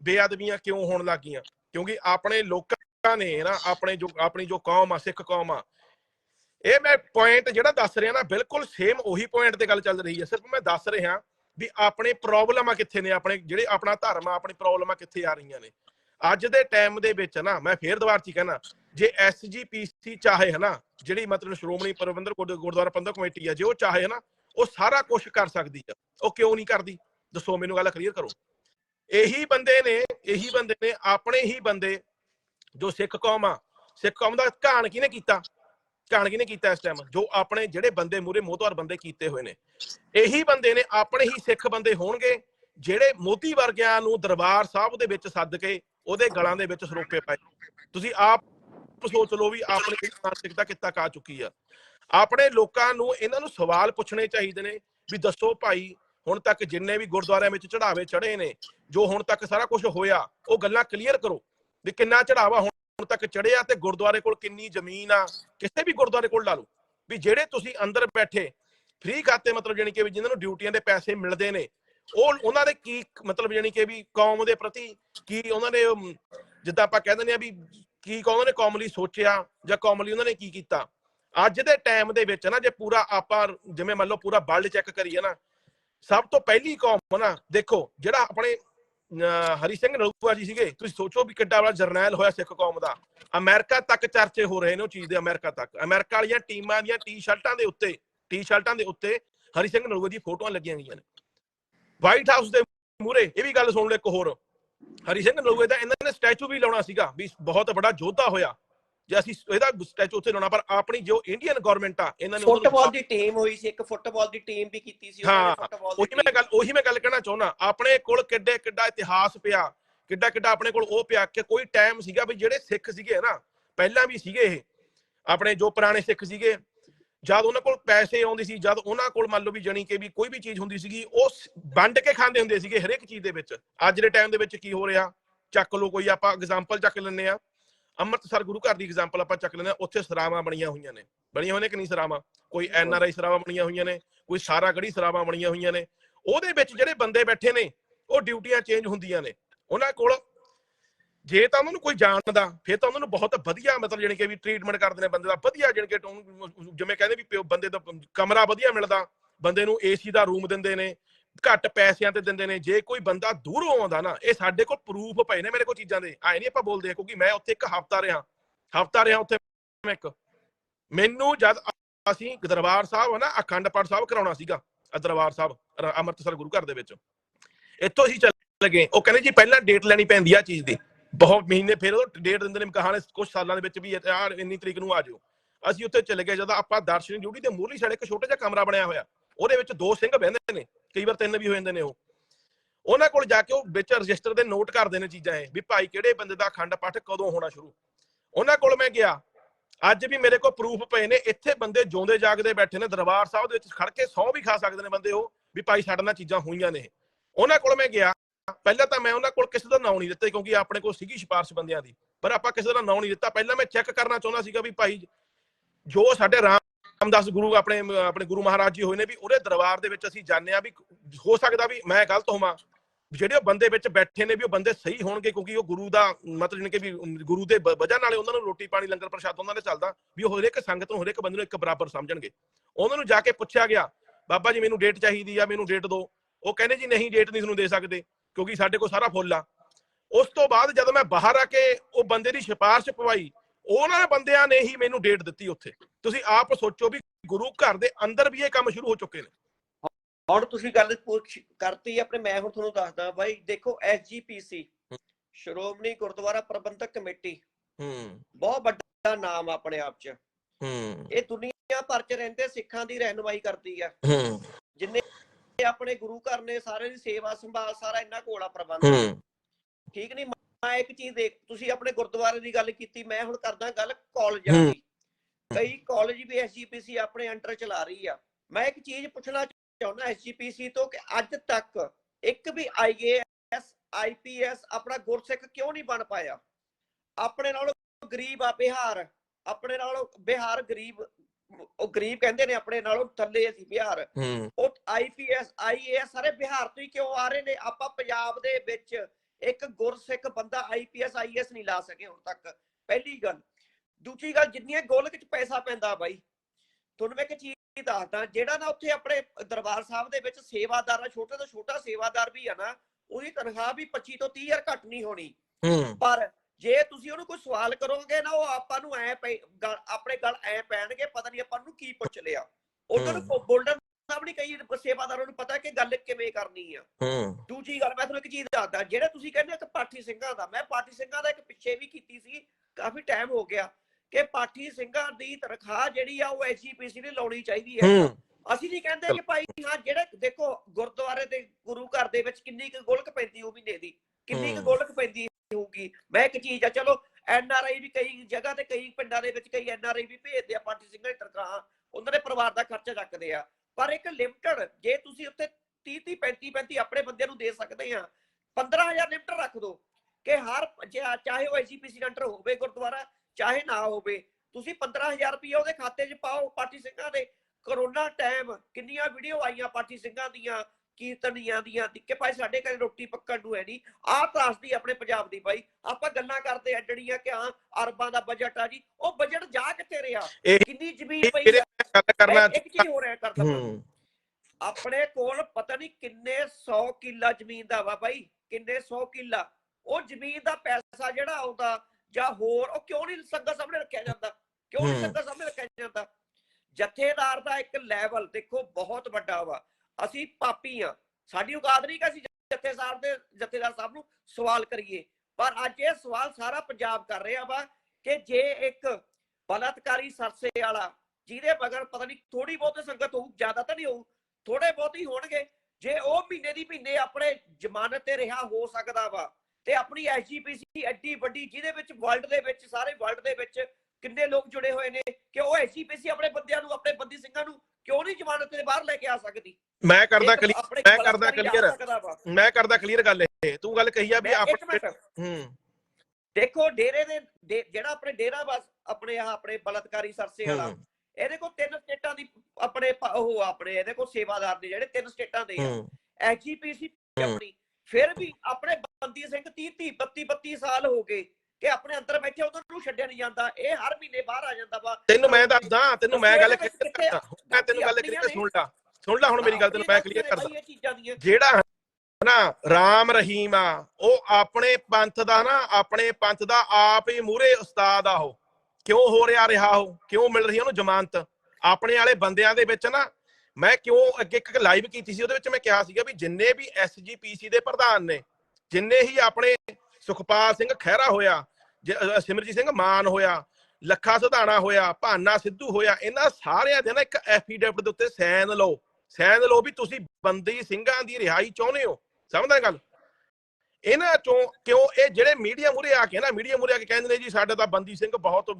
ਬੇਅਦਬੀਆਂ ਕਿਉਂ ਹੋਣ ਲੱਗੀਆਂ? ਕਿਉਂਕਿ ਆਪਣੇ ਲੋਕਾਂ ਨੇ ਨਾ, ਆਪਣੇ ਜੋ, ਆਪਣੀ ਜੋ ਕੌਮ ਆ, ਸਿੱਖ ਕੌਮ ਆ ਇਹ ਮੈਂ ਪੁਆਇੰਟ ਜਿਹੜਾ ਦੱਸ ਰਿਹਾ ਨਾ, ਬਿਲਕੁਲ ਸੇਮ ਉਹੀ ਪੁਆਇੰਟ ਤੇ ਗੱਲ ਚੱਲ ਰਹੀ ਹੈ। ਸਿਰਫ ਮੈਂ ਦੱਸ ਰਿਹਾ ਵੀ ਆਪਣੇ ਪ੍ਰੋਬਲਮਾਂ ਕਿੱਥੇ ਨੇ, ਆਪਣੇ ਜਿਹੜੇ ਆਪਣਾ ਧਰਮ ਆ, ਆਪਣੀ ਪ੍ਰੋਬਲਮਾਂ ਕਿੱਥੇ ਆ ਰਹੀਆਂ ਨੇ। ਅੱਜ ਦੇ ਟਾਈਮ ਦੇ ਵਿੱਚ ਨਾ, ਮੈਂ ਫੇਰ ਦੁਬਾਰਾ ਚ ਹੀ ਕਹਿਣਾ, ਜੇ ਐਸਜੀਪੀਸੀ ਚਾਹੇ ਹਨਾ, ਜਿਹੜੀ ਮਤਲਬ ਸ਼੍ਰੋਮਣੀ ਪ੍ਰਬੰਧਕ ਗੁਰਦੁਆਰਾ ਪ੍ਰਬੰਧਕ ਕਮੇਟੀ ਆ, ਜੇ ਉਹ ਚਾਹੇ ਹਨਾ, ਉਹ ਸਾਰਾ ਕੁਝ ਕਰ ਸਕਦੀ ਆ। ਉਹ ਕਿਉਂ ਨਹੀਂ ਕਰਦੀ? ਦੱਸੋ, ਮੈਨੂੰ ਗੱਲ ਕਲੀਅਰ ਕਰੋ। ਇਹੀ ਬੰਦੇ ਨੇ, ਇਹੀ ਬੰਦੇ ਨੇ, ਆਪਣੇ ਹੀ ਬੰਦੇ ਜੋ ਸਿੱਖ ਕੌਮ ਆ, ਸਿੱਖ ਕੌਮ ਦਾ ਘਾਣ ਕਿਹਨੇ ਕੀਤਾ? ਘਾਣ ਕਿਹਨੇ ਕੀਤਾ ਇਸ ਟਾਈਮ ਜੋ ਆਪਣੇ ਜਿਹੜੇ ਬੰਦੇ ਮੂਰੇ ਮੋਹਤਵਾਰ ਬੰਦੇ ਕੀਤੇ ਹੋਏ ਨੇ। ਇਹੀ ਬੰਦੇ ਨੇ ਆਪਣੇ ਹੀ ਸਿੱਖ ਬੰਦੇ ਹੋਣਗੇ, ਜਿਹੜੇ ਮੋਦੀ ਵਰਗਿਆਂ ਨੂੰ ਦਰਬਾਰ ਸਾਹਿਬ ਦੇ ਵਿੱਚ ਸੱਦ ਕੇ ਉਹਦੇ ਗਲਾਂ ਦੇ ਵਿੱਚ ਸਰੋਪੇ ਪਾਏ। ਤੁਸੀਂ ਆਪ ਸੋਚ ਲਓ ਵੀ ਆਪਣੀ ਮਾਨਸਿਕਤਾ ਕਿੱਤਾ ਕਾ ਚੁੱਕੀ ਆ। ਆਪਣੇ ਲੋਕਾਂ ਨੂੰ ਇਹਨਾਂ ਨੂੰ ਸਵਾਲ ਪੁੱਛਣੇ ਚਾਹੀਦੇ ਨੇ ਵੀ ਦੱਸੋ ਭਾਈ, ਹੁਣ ਤੱਕ ਜਿੰਨੇ ਵੀ ਗੁਰਦੁਆਰਿਆਂ ਵਿੱਚ ਚੜਾਵੇ ਚੜੇ ਨੇ, ਜੋ ਹੁਣ ਤੱਕ ਸਾਰਾ ਕੁਝ ਹੋਇਆ, ਉਹ ਗੱਲਾਂ ਕਲੀਅਰ ਕਰੋ ਵੀ ਕਿੰਨਾ ਚੜਾਵਾ ਹੁਣ ਤੱਕ ਚੜਿਆ ਤੇ ਗੁਰਦੁਆਰੇ ਕੋਲ ਕਿੰਨੀ ਜ਼ਮੀਨ ਆ, ਕਿਸੇ ਵੀ ਗੁਰਦੁਆਰੇ ਕੋਲ ਲਾ ਲਓ, ਵੀ ਜਿਹੜੇ ਤੁਸੀਂ ਅੰਦਰ ਬੈਠੇ ਫ੍ਰੀ ਖਾਤੇ ਮਤਲਬ ਜਾਨੀ ਕਿ ਵੀ ਜਿਨ੍ਹਾਂ ਨੂੰ ਡਿਊਟੀਆਂ ਦੇ ਪੈਸੇ ਮਿਲਦੇ ਨੇ, ਉਹ ਉਹਨਾਂ ਦੇ ਕੀ ਮਤਲਬ ਜਾਨੀ ਕਿ ਵੀ ਕੌਮ ਦੇ ਪ੍ਰਤੀ ਕੀ ਉਹਨਾਂ ਨੇ ਜਿੱਦਾਂ ਆਪਾਂ ਕਹਿ ਦਿੰਦੇ ਆ ਵੀ ਕੀ ਉਹਨਾਂ ਨੇ ਕੌਮ ਲਈ ਸੋਚਿਆ ਜਾਂ ਕੌਮ ਲਈ ਉਹਨਾਂ ਨੇ ਕੀ ਕੀਤਾ। ਅੱਜ ਦੇ ਟਾਈਮ ਦੇ ਵਿੱਚ ਨਾ ਜੇ ਪੂਰਾ ਆਪਾਂ ਜਿਵੇਂ ਮੰਨ ਲਓ ਪੂਰਾ ਵਰਲਡ ਚੈੱਕ ਕਰੀਏ ਨਾ, ਸਭ ਤੋਂ ਪਹਿਲੀ ਕੌਮ ਨਾ, ਦੇਖੋ, ਜਿਹੜਾ ਆਪਣੇ ਹਰੀ ਸਿੰਘ ਨਲੂਆ ਜੀ ਸੀਗੇ। ਤੁਸੀਂ ਸੋਚੋ ਵੀ ਕਿੱਡਾ ਬੜਾ ਜਰਨੈਲ ਹੋਇਆ ਸਿੱਖ ਕੌਮ ਦਾ। ਅਮਰੀਕਾ ਤੱਕ ਚਰਚੇ ਹੋ ਰਹੇ ਨੇ ਉਹ ਚੀਜ਼ ਦੇ ਅਮਰੀਕਾ ਤੱਕ। ਅਮਰੀਕਾ ਵਾਲੀਆਂ ਟੀਮਾਂ ਦੀਆਂ ਟੀ-ਸ਼ਰਟਾਂ ਦੇ ਉੱਤੇ, ਟੀ-ਸ਼ਰਟਾਂ ਦੇ ਉੱਤੇ ਹਰੀ ਸਿੰਘ ਨਲੂਆ ਦੀ ਫੋਟੋਆਂ ਲੱਗੀਆਂ ਗਈਆਂ ਨੇ। ਵਾਈਟ ਹਾਊਸ ਦੇ ਮੂਹਰੇ, ਇਹ ਵੀ ਗੱਲ ਸੁਣ ਲਓ ਇੱਕ ਹੋਰ। ਹਰੀ ਸਿੰਘ ਨਲੂਏ ਦਾ ਇਹਨਾਂ ਨੇ ਸਟੈਚੂ ਵੀ ਲਾਉਣਾ ਸੀਗਾ ਵੀ ਬਹੁਤ ਵੱਡਾ ਯੋਧਾ ਹੋਇਆ। ਜੇ ਅਸੀਂ ਇਹਦਾ ਸਟੈਚੂ ਉੱਥੇ ਲਾਉਣਾ ਪਰ ਆਪਣੀ ਜੋ ਇੰਡੀਅਨ ਗਵਰਨਮੈਂਟ ਆ ਇਹਨਾਂ ਨੇ ਫੁੱਟਬਾਲ ਦੀ ਟੀਮ ਹੋਈ ਸੀ ਇੱਕ ਫੁੱਟਬਾਲ ਦੀ ਟੀਮ ਵੀ ਕੀਤੀ ਸੀ ਉਹਨਾਂ ਨੇ ਹਾਂ, ਫੁੱਟਬਾਲ ਉਹੀ ਮੈਂ ਗੱਲ ਉਹੀ ਮੈਂ ਗੱਲ ਕਹਿਣਾ ਚਾਹੁੰਦਾ ਆਪਣੇ ਕੋਲ ਕਿੱਡੇ ਕਿੱਡਾ ਇਤਿਹਾਸ ਪਿਆ ਕਿੱਡਾ ਕਿੱਡਾ ਆਪਣੇ ਕੋਲ ਉਹ ਪਿਆ ਕਿ ਕੋਈ ਟਾਈਮ ਸੀਗਾ ਵੀ ਜਿਹੜੇ ਸਿੱਖ ਸੀਗੇ ਨਾ ਪਹਿਲਾਂ ਵੀ ਸੀਗੇ ਇਹ ਆਪਣੇ ਜੋ ਪੁਰਾਣੇ ਸਿੱਖ ਸੀਗੇ ਜਦ ਉਹਨਾਂ ਕੋਲ ਪੈਸੇ ਆਉਂਦੇ ਸੀ ਜਦ ਉਹਨਾਂ ਕੋਲ ਮੰਨ ਲਓ ਵੀ ਜਣੀ ਕਿ ਵੀ ਕੋਈ ਵੀ ਚੀਜ਼ ਹੁੰਦੀ ਸੀਗੀ ਉਹ ਵੰਡ ਕੇ ਖਾਂਦੇ ਹੁੰਦੇ ਸੀਗੇ ਹਰੇਕ ਚੀਜ਼ ਦੇ ਵਿੱਚ। ਅੱਜ ਦੇ ਟਾਈਮ ਦੇ ਵਿੱਚ ਕੀ ਹੋ ਰਿਹਾ? ਚੱਕ ਲਓ ਕੋਈ ਆਪਾਂ ਐਗਜ਼ਾਮਪਲ ਚੱਕ ਲੈਂਦੇ ਆ ਅੰਮ੍ਰਿਤਸਰ ਗੁਰੂ ਘਰ ਦੀ ਐਗਜ਼ਾਮਪਲ ਆਪਾਂ ਚੱਕ ਲੈਂਦੇ ਆ ਉੱਥੇ ਸਰਾਵਾਂ ਬਣੀਆਂ ਹੋਈਆਂ ਨੇ। ਬਣੀਆਂ ਹੋਈਆਂ ਕਿ ਨਹੀਂ ਸਰਾਵਾਂ? ਕੋਈ ਐਨ ਆਰ ਆਈ ਸਰਾਵਾਂ ਬਣੀਆਂ ਹੋਈਆਂ ਨੇ ਕੋਈ ਸਾਰਾ ਗੜੀ ਸਰਾਵਾਂ ਬਣੀਆਂ ਹੋਈਆਂ ਨੇ। ਉਹਦੇ ਵਿੱਚ ਜਿਹੜੇ ਬੰਦੇ ਬੈਠੇ ਨੇ ਉਹ ਡਿਊਟੀਆਂ ਚੇਂਜ ਹੁੰਦੀਆਂ ਨੇ। ਉਹਨਾਂ ਕੋਲ ਜੇ ਤਾਂ ਉਹਨਾਂ ਨੂੰ ਕੋਈ ਜਾਣਦਾ ਫਿਰ ਤਾਂ ਉਹਨਾਂ ਨੂੰ ਬਹੁਤ ਵਧੀਆ ਮਤਲਬ ਜਾਣੀ ਕਿ ਵੀ ਟ੍ਰੀਟਮੈਂਟ ਕਰਦੇ ਨੇ ਬੰਦੇ ਦਾ। ਵਧੀਆ ਜਾਣੀ ਕਿ ਜਿਵੇਂ ਕਹਿੰਦੇ ਵੀ ਬੰਦੇ ਦਾ ਕਮਰਾ ਵਧੀਆ ਮਿਲਦਾ ਬੰਦੇ ਨੂੰ ਏਸੀ ਦਾ ਰੂਮ ਦਿੰਦੇ ਨੇ ਘੱਟ ਪੈਸਿਆਂ ਤੇ ਦਿੰਦੇ ਨੇ ਜੇ ਕੋਈ ਬੰਦਾ ਦੂਰੋਂ ਆਉਂਦਾ ਨਾ ਇਹ ਸਾਡੇ ਕੋਲ ਪ੍ਰੂਫ ਪਏ ਨੇ ਮੇਰੇ ਕੋਲ ਚੀਜ਼ਾਂ ਦੇ। ਆਏ ਨਹੀਂ ਆਪਾਂ ਬੋਲਦੇ ਹਾਂ, ਕਿਉਂਕਿ ਮੈਂ ਉੱਥੇ ਇੱਕ ਹਫਤਾ ਰਿਹਾ। ਹਫਤਾ ਰਿਹਾ ਉੱਥੇ ਮੈਂ ਇੱਕ। ਮੈਨੂੰ ਜਦ ਅਸੀਂ ਦਰਬਾਰ ਸਾਹਿਬ ਨਾ ਅਖੰਡ ਪਾਠ ਸਾਹਿਬ ਕਰਾਉਣਾ ਸੀਗਾ ਦਰਬਾਰ ਸਾਹਿਬ ਅੰਮ੍ਰਿਤਸਰ ਗੁਰੂ ਘਰ ਦੇ ਵਿੱਚ। ਇੱਥੋਂ ਅਸੀਂ ਚੱਲ ਗਏ। ਉਹ ਕਹਿੰਦੇ ਜੀ ਪਹਿਲਾਂ ਡੇਟ ਲੈਣੀ ਪੈਂਦੀ ਆ ਚੀਜ਼ ਦੀ। ਬਹੁਤ ਮਹੀਨੇ ਫਿਰ ਉਹ ਡੇਟ ਦਿੰਦੇ ਨੇ ਕਹਾਣੇ ਕੁਝ ਸਾਲਾਂ ਦੇ ਵਿੱਚ ਵੀ ਯਾਰ ਇੰਨੀ ਤਰੀਕ ਨੂੰ ਆ ਜਾਓ ਅਸੀਂ ਉੱਥੇ ਚਲੇ ਗਏ ਜਦੋਂ ਆਪਾਂ ਦਰਸ਼ਨ ਡਿਊਟੀ ਦੇ ਮੂਰਲੀ ਸਾਡੇ ਇੱਕ ਛੋਟਾ ਜਿਹਾ ਕਮਰਾ ਬਣਿਆ ਹੋਇਆ। ਉਹਦੇ ਵਿੱਚ ਦੋ ਸਿੰਘ ਬਹਿੰਦੇ ਨੇ। ਕਈ ਵਾਰ ਤਿੰਨ ਵੀ ਹੋ ਜਾਂਦੇ ਨੇ ਉਹ। ਉਹਨਾਂ ਕੋਲ ਜਾ ਕੇ ਉਹ ਵਿੱਚ ਰਜਿਸਟਰ ਦੇ ਨੋਟ ਕਰਦੇ ਨੇ ਚੀਜ਼ਾਂ ਇਹ, ਵੀ ਭਾਈ ਕਿਹੜੇ ਬੰਦੇ ਦਾ ਅਖੰਡ ਪਾਠ ਕਦੋਂ ਹੋਣਾ ਸ਼ੁਰੂ? ਉਹਨਾਂ ਕੋਲ ਮੈਂ ਗਿਆ। ਅੱਜ ਵੀ ਮੇਰੇ ਕੋਲ ਪ੍ਰੂਫ ਪਏ ਨੇ, ਇੱਥੇ ਬੰਦੇ ਜਿਉਂਦੇ ਜਾਗਦੇ ਬੈਠੇ ਨੇ, ਦਰਬਾਰ ਸਾਹਿਬ ਦੇ ਵਿੱਚ ਖੜ ਕੇ ਸੌ ਵੀ ਖਾ ਸਕਦੇ ਨੇ ਬੰਦੇ ਉਹ, ਵੀ ਭਾਈ ਸਾਡੇ ਨਾਲ ਚੀਜ਼ਾਂ ਹੋਈਆਂ ਨੇ। ਉਹਨਾਂ ਕੋਲ ਮੈਂ ਗਿਆ। ਪਹਿਲਾਂ ਤਾਂ ਮੈਂ ਉਹਨਾਂ ਕੋਲ ਕਿਸੇ ਦਾ ਨਾਂ ਨਹੀਂ ਦਿੱਤਾ, ਕਿਉਂਕਿ ਆਪਣੇ ਕੋਲ ਸੀਗੀ ਸਿਫਾਰਿਸ਼ ਬੰਦਿਆਂ ਦੀ। ਪਰ ਆਪਾਂ ਕਿਸੇ ਦਾ ਨਾਂ ਨਹੀਂ ਦਿੱਤਾ। ਪਹਿਲਾਂ ਮੈਂ ਚੈੱਕ ਕਰਨਾ ਚਾਹੁੰਦਾ ਸੀਗਾ ਵੀ ਭਾਈ ਜੋ ਸਾਡੇ ਰਾਮਦਾਸ ਗੁਰੂ ਆਪਣੇ ਆਪਣੇ ਗੁਰੂ ਮਹਾਰਾਜ ਜੀ ਹੋਏ ਨੇ ਵੀ ਉਹਦੇ ਦਰਬਾਰ ਦੇ ਵਿੱਚ ਅਸੀਂ ਜਾਣਦੇ ਆ ਵੀ ਹੋ ਸਕਦਾ ਵੀ ਮੈਂ ਗਲਤ ਹੋਵਾਂ। ਜਿਹੜੇ ਉਹ ਬੰਦੇ ਵਿੱਚ ਬੈਠੇ ਨੇ ਵੀ ਉਹ ਬੰਦੇ ਸਹੀ ਹੋਣਗੇ ਕਿਉਂਕਿ ਉਹ ਗੁਰੂ ਦਾ ਮਤਲਬ ਜਾਣੀ ਕਿ ਵੀ ਗੁਰੂ ਦੇ ਵਜ੍ਹਾ ਨਾਲੇ ਉਹਨਾਂ ਨੂੰ ਰੋਟੀ ਪਾਣੀ, ਲੰਗਰ ਪ੍ਰਸ਼ਾਦ ਉਹਨਾਂ ਦੇ ਚੱਲਦਾ ਵੀ ਉਹ ਹਰੇਕ ਸੰਗਤ ਨੂੰ ਹਰੇਕ ਬੰਦੇ ਨੂੰ ਇੱਕ ਬਰਾਬਰ ਸਮਝਣਗੇ। ਉਹਨਾਂ ਨੂੰ ਜਾ ਕੇ ਪੁੱਛਿਆ ਗਿਆ, ਬਾਬਾ ਜੀ ਮੈਨੂੰ ਡੇਟ ਚਾਹੀਦੀ ਆ, ਮੈਨੂੰ ਡੇਟ ਦਿਓ। ਉਹ ਕਹਿੰਦੇ ਜੀ ਨਹੀਂ ਡੇਟ ਨਹੀਂ ਤੁਹਾਨੂੰ ਦੇ ਸਕਦੇ ਕਿਉਂਕਿ ਸਾਡੇ ਕੋਲ ਸਾਰਾ ਫੁੱਲ ਆ। ਉਸ ਤੋਂ ਬਾਅਦ ਜਦੋਂ ਮੈਂ ਬਾਹਰ ਆ ਕੇ ਉਹ ਬੰਦੇ ਦੀ ਸਿਫਾਰਿਸ਼ ਪਵਾਈ ਉਹਨਾਂ ਬੰਦਿਆਂ ਨੇ ਹੀ ਮੈਨੂੰ ਡੇਟ ਦਿੱਤੀ ਉੱਥੇ। ਤੁਸੀਂ ਆਪ ਸੋਚੋ ਵੀ ਗੁਰੂ ਘਰ ਦੇ ਅੰਦਰ ਵੀ ਇਹ ਕੰਮ ਸ਼ੁਰੂ ਹੋ ਚੁੱਕੇ ਨੇ। ਹੁਣ ਤੁਸੀਂ ਗੱਲ ਪੁੱਛ ਕਰਤੀ ਆਪਣੇ ਮੈਂ ਹੁਣ ਤੁਹਾਨੂੰ ਦੱਸਦਾ ਬਾਈ ਦੇਖੋ ਐਸਜੀਪੀਸੀ ਸ਼੍ਰੋਮਣੀ ਗੁਰਦੁਆਰਾ ਪ੍ਰਬੰਧਕ ਕਮੇਟੀ। ਹੂੰ। ਬਹੁਤ ਵੱਡਾ ਨਾਮ ਆਪਣੇ ਆਪ 'ਚ। ਹੂੰ। ਇਹ ਦੁਨੀਆ ਭਰ 'ਚ ਰਹਿੰਦੇ ਸਿੱਖਾਂ ਦੀ ਰਹਿਨੁਮਾਈ ਕਰਦੀ ਆ। ਹੂੰ। ਜਿੰਨੇ ਆਪਣੇ ਗੁਰੂ ਘਰ ਨੇ ਸਾਰੇ ਦੀ ਸੇਵਾ ਸੰਭਾਲ ਸਾਰਾ ਇੰਨਾ ਕੋਲਾ ਪ੍ਰਬੰਧ। ਹੂੰ। ਠੀਕ ਨਹੀਂ ਮੈਂ ਇੱਕ ਚੀਜ਼ ਦੇਖ ਤੁਸੀਂ ਆਪਣੇ ਗੁਰਦੁਆਰੇ ਦੀ ਗੱਲ ਕੀਤੀ ਮੈਂ ਹੁਣ ਕਰਦਾ ਗੱਲ ਕਾਲਜਾਂ ਦੀ ਕਈ ਕਾਲਜ ਵੀ ਐਸਜੀਪੀਸੀ ਆਪਣੇ ਅੰਡਰ ਚਲਾ ਰਹੀ ਆ। ਮੈਂ ਇੱਕ ਚੀਜ਼ ਪੁੱਛਣਾ ਚਾਹੁੰਦਾ ਐਸਜੀਪੀਸੀ ਤੋਂ ਕਿ ਅੱਜ ਤੱਕ ਇੱਕ ਵੀ ਆਈਏਐਸ ਆਈਪੀਐਸ ਆਪਣਾ ਗੁਰਸਿੱਖ ਕਿਉਂ ਨਹੀਂ ਬਣ ਪਾਇਆ? ਆਪਣੇ ਨਾਲੋਂ ਗਰੀਬ ਆ ਬਿਹਾਰ। ਆਪਣੇ ਨਾਲੋਂ ਬਿਹਾਰ ਗਰੀਬ ਉਹ ਗਰੀਬ ਕਹਿੰਦੇ ਨੇ ਆਪਣੇ ਨਾਲੋਂ ਥੱਲੇ ਅਸੀਂ ਬਿਹਾਰ। ਉਹ ਆਈਪੀਐਸ ਆਈਏਐਸ ਸਾਰੇ ਬਿਹਾਰ ਤੋਂ ਹੀ ਕਿਉਂ ਆ ਰਹੇ ਨੇ? ਆਪਾਂ ਪੰਜਾਬ ਦੇ ਵਿੱਚ ਇੱਕ ਗੁਰਸਿੱਖ ਬੰਦਾ ਆਈਪੀਐਸ ਆਈਐਸ ਨਹੀਂ ਲਾ ਸਕੇ ਹੁਣ ਤੱਕ ਪਹਿਲੀ ਗੱਲ। ਦੂਜੀ ਗੱਲ ਜਿੰਨੀਆਂ ਗੋਲਕ ਚ ਪੈਸਾ ਪੈਂਦਾ ਬਾਈ ਤੁਹਾਨੂੰ ਮੈਂ ਇੱਕ ਚੀਜ਼ ਦੱਸਦਾ ਜਿਹੜਾ ਨਾ ਉੱਥੇ ਆਪਣੇ ਦਰਬਾਰ ਸਾਹਿਬ ਦੇ ਵਿੱਚ ਸੇਵਾਦਾਰ ਆ ਛੋਟੇ ਤੋਂ ਛੋਟਾ ਸੇਵਾਦਾਰ ਵੀ ਆ ਨਾ ਉਹਦੀ ਤਨਖਾਹ ਵੀ 25 ਤੋਂ 30 ਹਜ਼ਾਰ ਘੱਟ ਨਹੀਂ ਹੋਣੀ। ਪਰ ਜੇ ਤੁਸੀਂ ਉਹਨੂੰ ਕੋਈ ਸਵਾਲ ਕਰੋਗੇ ਨਾ ਉਹ ਆਪਾਂ ਨੂੰ ਐ ਆਪਣੇ ਗੱਲ ਐ ਪੈਣਗੇ ਪਤਾ ਨਹੀਂ ਆਪਾਂ ਨੂੰ ਕੀ ਪੁੱਛ ਲਿਆ। ਉਹਨਾਂ ਨੂੰ ਹੂੰ। ਦਾ ਨਹੀਂ ਕਈ ਸੇਵਾਦਾਰਾਂ ਨੂੰ ਪਤਾ ਕਿ ਗੱਲ ਕਿਵੇਂ ਕਰਨੀ ਆ। ਹੂੰ। ਦੂਜੀ ਗੱਲ ਮੈਂ ਤੁਹਾਨੂੰ ਇੱਕ ਚੀਜ਼ ਦੱਸਦਾ ਜਿਹੜੇ ਤੁਸੀਂ ਕਹਿੰਦੇ ਹੋ ਕਿ ਪਾਠੀ ਸਿੰਘਾਂ ਦਾ ਮੈਂ ਪਾਠੀ ਸਿੰਘਾਂ ਦਾ ਇੱਕ ਪਿੱਛੇ ਵੀ ਕੀਤੀ ਸੀ ਕਾਫੀ ਟਾਈਮ ਹੋ ਗਿਆ ਕਿ ਪਾਠੀ ਸਿੰਘਾਂ ਦੀ ਤਨਖਾਹ ਜਿਹੜੀ ਆ ਉਹ ਐਸਜੀਪੀਸੀ ਨੇ ਲਾਉਣੀ ਚਾਹੀਦੀ ਹੈ। ਅਸੀਂ ਨਹੀਂ ਕਹਿੰਦੇ ਕਿ ਭਾਈ ਹਾਂ ਜਿਹੜੇ ਦੇਖੋ ਗੁਰਦੁਆਰੇ ਤੇ ਗੁਰੂ ਘਰ ਦੇ ਵਿੱਚ ਕਿੰਨੀ ਕੁ ਗੋਲਕ ਪੈਂਦੀ ਉਹ ਮਹੀਨੇ ਦੀ ਕਿੰਨੀ ਕੁ। ਗੋਲਕ ਪੈਂਦੀ ਹੋਊਗੀ। ਮੈਂ ਇੱਕ ਚੀਜ਼ ਆ ਚਲੋ ਐਨ ਆਰ ਆਈ ਵੀ ਕਈ ਜਗ੍ਹਾ ਤੇ ਕਈ ਪਿੰਡਾਂ ਦੇ ਵਿੱਚ ਕਈ ਐਨ ਆਰ ਆਈ ਵੀ ਭੇਜਦੇ ਆ ਪਾਠੀ ਸਿੰਘਾਂ ਦੀ ਤਨਖਾਹ ਉਹਨਾਂ ਦੇ ਪਰਿਵਾਰ ਦਾ ਖਰਚਾ ਚੱਕਦੇ ਆ। ਪਰ ਇੱਕ ਲਿਮਟਡ ਜੇ ਤੁਸੀਂ ਉੱਥੇ 30 30 35 35 ਆਪਣੇ ਬੰਦੇ ਨੂੰ ਦੇ ਸਕਦੇ ਆ 15000 ਲਿਮਟਡ ਰੱਖ ਦਿਓ ਕਿ ਹਰ ਚਾਹੇ ਉਹ ਐਸਜੀਪੀਸੀ ਸੈਂਟਰ ਹੋਵੇ ਗੁਰਦੁਆਰਾ ਚਾਹੇ ਨਾ ਹੋਵੇ ਤੁਸੀਂ 15000 ਰੁਪਏ ਉਹਦੇ ਖਾਤੇ 'ਚ ਪਾਓ ਪਾਠੀ ਸਿੰਘਾਂ ਦੇ। ਕਰੋਨਾ ਟਾਈਮ ਕਿੰਨੀਆਂ ਵੀਡੀਓ ਆਈਆਂ ਪਾਠੀ ਸਿੰਘਾਂ ਦੀਆਂ ਕੀਰਤਨੀਆਂ ਦੀਆਂ ਕਿ ਭਾਈ ਸਾਡੇ ਘਰੇ ਰੋਟੀ ਪੱਕਣ ਨੂੰ ਹੈ ਨਹੀਂ ਆਹ ਤਰਾਸਦੀ ਆਪਣੇ ਪੰਜਾਬ ਦੀ ਭਾਈ ਆਪਾਂ ਗੱਲਾਂ ਕਰਦੇ ਐਡੜੀਆਂ ਕਿ ਹਾਂ ਅਰਬਾਂ ਦਾ ਬਜਟ ਆ ਜੀ ਉਹ ਬਜਟ ਜਾ ਕਿੱਥੇ ਰਿਹਾ? ਕਿੰਨੀ ਜ਼ਮੀਨ ਪਈ ਗੱਲ ਕਰਨਾ ਇੱਕ ਚੀਜ਼ ਹੋ ਰਿਹਾ ਕਰਦਾ ਆਪਣੇ ਕੋਲ ਪਤਾ ਨਹੀਂ ਕਿੰਨੇ 100 ਕਿੱਲਾ ਜ਼ਮੀਨ ਦਾ ਵਾ ਬਾਈ ਕਿੰਨੇ 100 ਕਿੱਲਾ। ਉਹ ਜ਼ਮੀਨ ਦਾ ਪੈਸਾ ਜਿਹੜਾ ਆਉਂਦਾ ਜਾਂ ਹੋਰ ਉਹ ਕਿਉਂ ਨਹੀਂ ਸੰਗਤ ਸਾਹਮਣੇ ਰੱਖਿਆ ਜਾਂਦਾ? ਕਿਉਂ ਨਹੀਂ। ਸੰਗਤ ਸਾਹਮਣੇ ਰੱਖਿਆ ਜਾਂਦਾ? ਜਥੇਦਾਰ ਦਾ ਇੱਕ ਲੈਵਲ ਦੇਖੋ ਬਹੁਤ ਵੱਡਾ ਵਾ। ਅਸੀਂ ਪਾਪੀ ਆ। ਸਾਡੀ ਔਕਾਤ ਨਹੀਂ ਕਿ ਅਸੀਂ ਜਥੇਦਾਰ ਦੇ ਜਥੇਦਾਰ ਸਾਹਿਬ ਨੂੰ ਸਵਾਲ ਕਰੀਏ। ਪਰ ਅੱਜ ਇਹ ਸਵਾਲ ਸਾਰਾ ਪੰਜਾਬ ਕਰ ਰਿਹਾ ਵਾ ਕਿ ਜੇ ਇੱਕ ਬਲਾਤਕਾਰੀ ਸਰਸੇ ਵਾਲਾ ਜਿਹਦੇ ਮਗਰ ਪਤਾ ਨਹੀਂ ਥੋੜੀ ਬਹੁਤੀ ਸੰਗਤ ਹੋਊ ਜ਼ਿਆਦਾ ਤਾਂ ਨਹੀਂ ਹੋਊ ਥੋੜੇ ਬਹੁਤ ਹੀ ਹੋਣਗੇ ਜੇ ਉਹ ਮਹੀਨੇ ਦੀ ਮਹੀਨੇ ਆਪਣੇ ਜ਼ਮਾਨਤ ਤੇ ਰਿਹਾ ਹੋ ਸਕਦਾ ਵਾ ਤੇ ਆਪਣੀ ਐਸਜੀਪੀਸੀ ਐਡੀ ਵੱਡੀ ਜਿਹਦੇ ਵਿੱਚ ਵਰਲਡ ਦੇ ਵਿੱਚ ਸਾਰੇ ਵਰਲਡ ਦੇ ਵਿੱਚ ਕਿੰਨੇ ਲੋਕ ਜੁੜੇ ਹੋਏ ਨੇ ਕਿ ਉਹ ਐਸਜੀਪੀਸੀ ਆਪਣੇ ਬੰਦਿਆਂ ਨੂੰ ਆਪਣੇ ਬੰਦੀ ਸਿੰਘਾਂ ਨੂੰ ਕਿਉਂ ਨਹੀਂ ਜ਼ਮਾਨਤ ਤੇ ਬਾਹਰ ਲੈ ਕੇ ਆ ਸਕਦੀ? ਮੈਂ ਕਰਦਾ ਕਲੀਅਰ ਮੈਂ ਕਰਦਾ ਵਾ। ਮੈਂ ਕਰਦਾ ਕਲੀਅਰ ਗੱਲ ਇਹ ਤੂੰ ਗੱਲ ਕਹੀ ਆ ਵੀ ਆਪਣੇ ਹੂੰ। ਦੇਖੋ ਡੇਰੇ ਦੇ ਜਿਹੜਾ ਆਪਣੇ ਡੇਰਾ ਬਸ ਆਪਣੇ ਆ ਆਪਣੇ ਬਲਤਕਾਰੀ ਸਰਸੇ ਵਾਲਾ ਇਹਦੇ ਕੋਲ ਤਿੰਨ ਸਟੇਟਾਂ ਦੀ ਆਪਣੇ ਉਹ ਆਪਣੇ ਇਹਦੇ ਕੋਲ ਸੇਵਾਦਾਰ ਨੇ ਜਿਹੜੇ ਤਿੰਨ ਸਟੇਟਾਂ ਦੇ ਆ। ਐਜੀਪੀਸੀ। ਆਪਣੀ ਫਿਰ ਵੀ ਆਪਣੇ ਬੰਦੀ ਸਿੰਘ 30 30 32 32 ਸਾਲ ਹੋ ਗਏ ਕਿ ਆਪਣੇ ਅੰਦਰ ਬੈਠੇ ਉਹਨਾਂ ਨੂੰ ਛੱਡਿਆ ਨਹੀਂ ਜਾਂਦਾ। ਇਹ ਹਰ ਮਹੀਨੇ ਬਾਹਰ ਆ ਜਾਂਦਾ ਵਾ। ਤੈਨੂੰ ਮੈਂ ਦੱਸਦਾ ਤੈਨੂੰ ਮੈਂ ਗੱਲ ਕਰਦਾ? ਮੈਂ ਤੈਨੂੰ ਗੱਲ ਕਲੀਅਰ ਸੁਣ ਲਾ। ਸੁਣ ਲਾ ਹੁਣ ਮੇਰੀ ਗੱਲ ਤੈਨੂੰ ਮੈਂ ਕਲੀਅਰ ਕਰਦਾ। ਜਿਹੜਾ ਨਾ ਰਾਮ ਰਹੀਮ ਆ ਉਹ ਆਪਣੇ ਪੰਥ ਦਾ ਨਾ ਆਪਣੇ ਪੰਥ ਦਾ ਆਪ ਹੀ ਮੂਰੇ ਉਸਤਾਦ ਆ ਉਹ। ਕਿਉਂ ਹੋ ਰਿਹਾ ਰਿਹਾ ਉਹ? ਕਿਉਂ ਮਿਲ ਰਹੀ ਉਹਨੂੰ ਜ਼ਮਾਨਤ? ਆਪਣੇ ਵਾਲੇ ਬੰਦਿਆਂ ਦੇ ਵਿੱਚ ਨਾ ਮੈਂ ਕਿਉਂ ਅੱਗੇ ਇੱਕ ਲਾਈਵ ਕੀਤੀ ਸੀ, ਉਹਦੇ ਵਿੱਚ ਮੈਂ ਕਿਹਾ ਸੀਗਾ ਵੀ ਜਿੰਨੇ ਵੀ ਐਸਜੀਪੀਸੀ ਦੇ ਪ੍ਰਧਾਨ ਨੇ, ਜਿੰਨੇ ਹੀ ਆਪਣੇ ਸੁਖਪਾਲ ਸਿੰਘ ਖਹਿਰਾ ਹੋਇਆ ਸਿਮਰਜੀਤ ਸਿੰਘ ਮਾਨ ਹੋਇਆ, ਲੱਖਾ ਸੁਧਾਣਾ ਹੋਇਆ, ਭਾਨਾ ਸਿੱਧੂ ਹੋਇਆ, ਇਹਨਾਂ ਸਾਰਿਆਂ ਦੇ ਨਾ ਇੱਕ ਐਫੀਡੇਵਿਟ ਦੇ ਉੱਤੇ ਸਾਈਨ ਲਓ। ਸਾਈਨ ਲਓ ਵੀ ਤੁਸੀਂ ਬੰਦੀ ਸਿੰਘਾਂ ਦੀ ਰਿਹਾਈ ਚਾਹੁੰਦੇ ਹੋ। ਸਮਝਦਾ ਗੱਲ? ਇਹਨਾਂ ਚੋਂ ਕਿਉਂ ਇਹ ਜਿਹੜੇ ਮੀਡੀਆ ਮੂਰੇ ਆ ਕੇ ਨਾ ਮੀਡੀਆ ਮੂਰੇ ਆ ਕੇ ਕਹਿੰਦੇ ਨੇ ਜੀ ਸਾਡੇ ਤਾਂ ਬੰਦੀ ਸਿੰਘ ਬਹੁਤ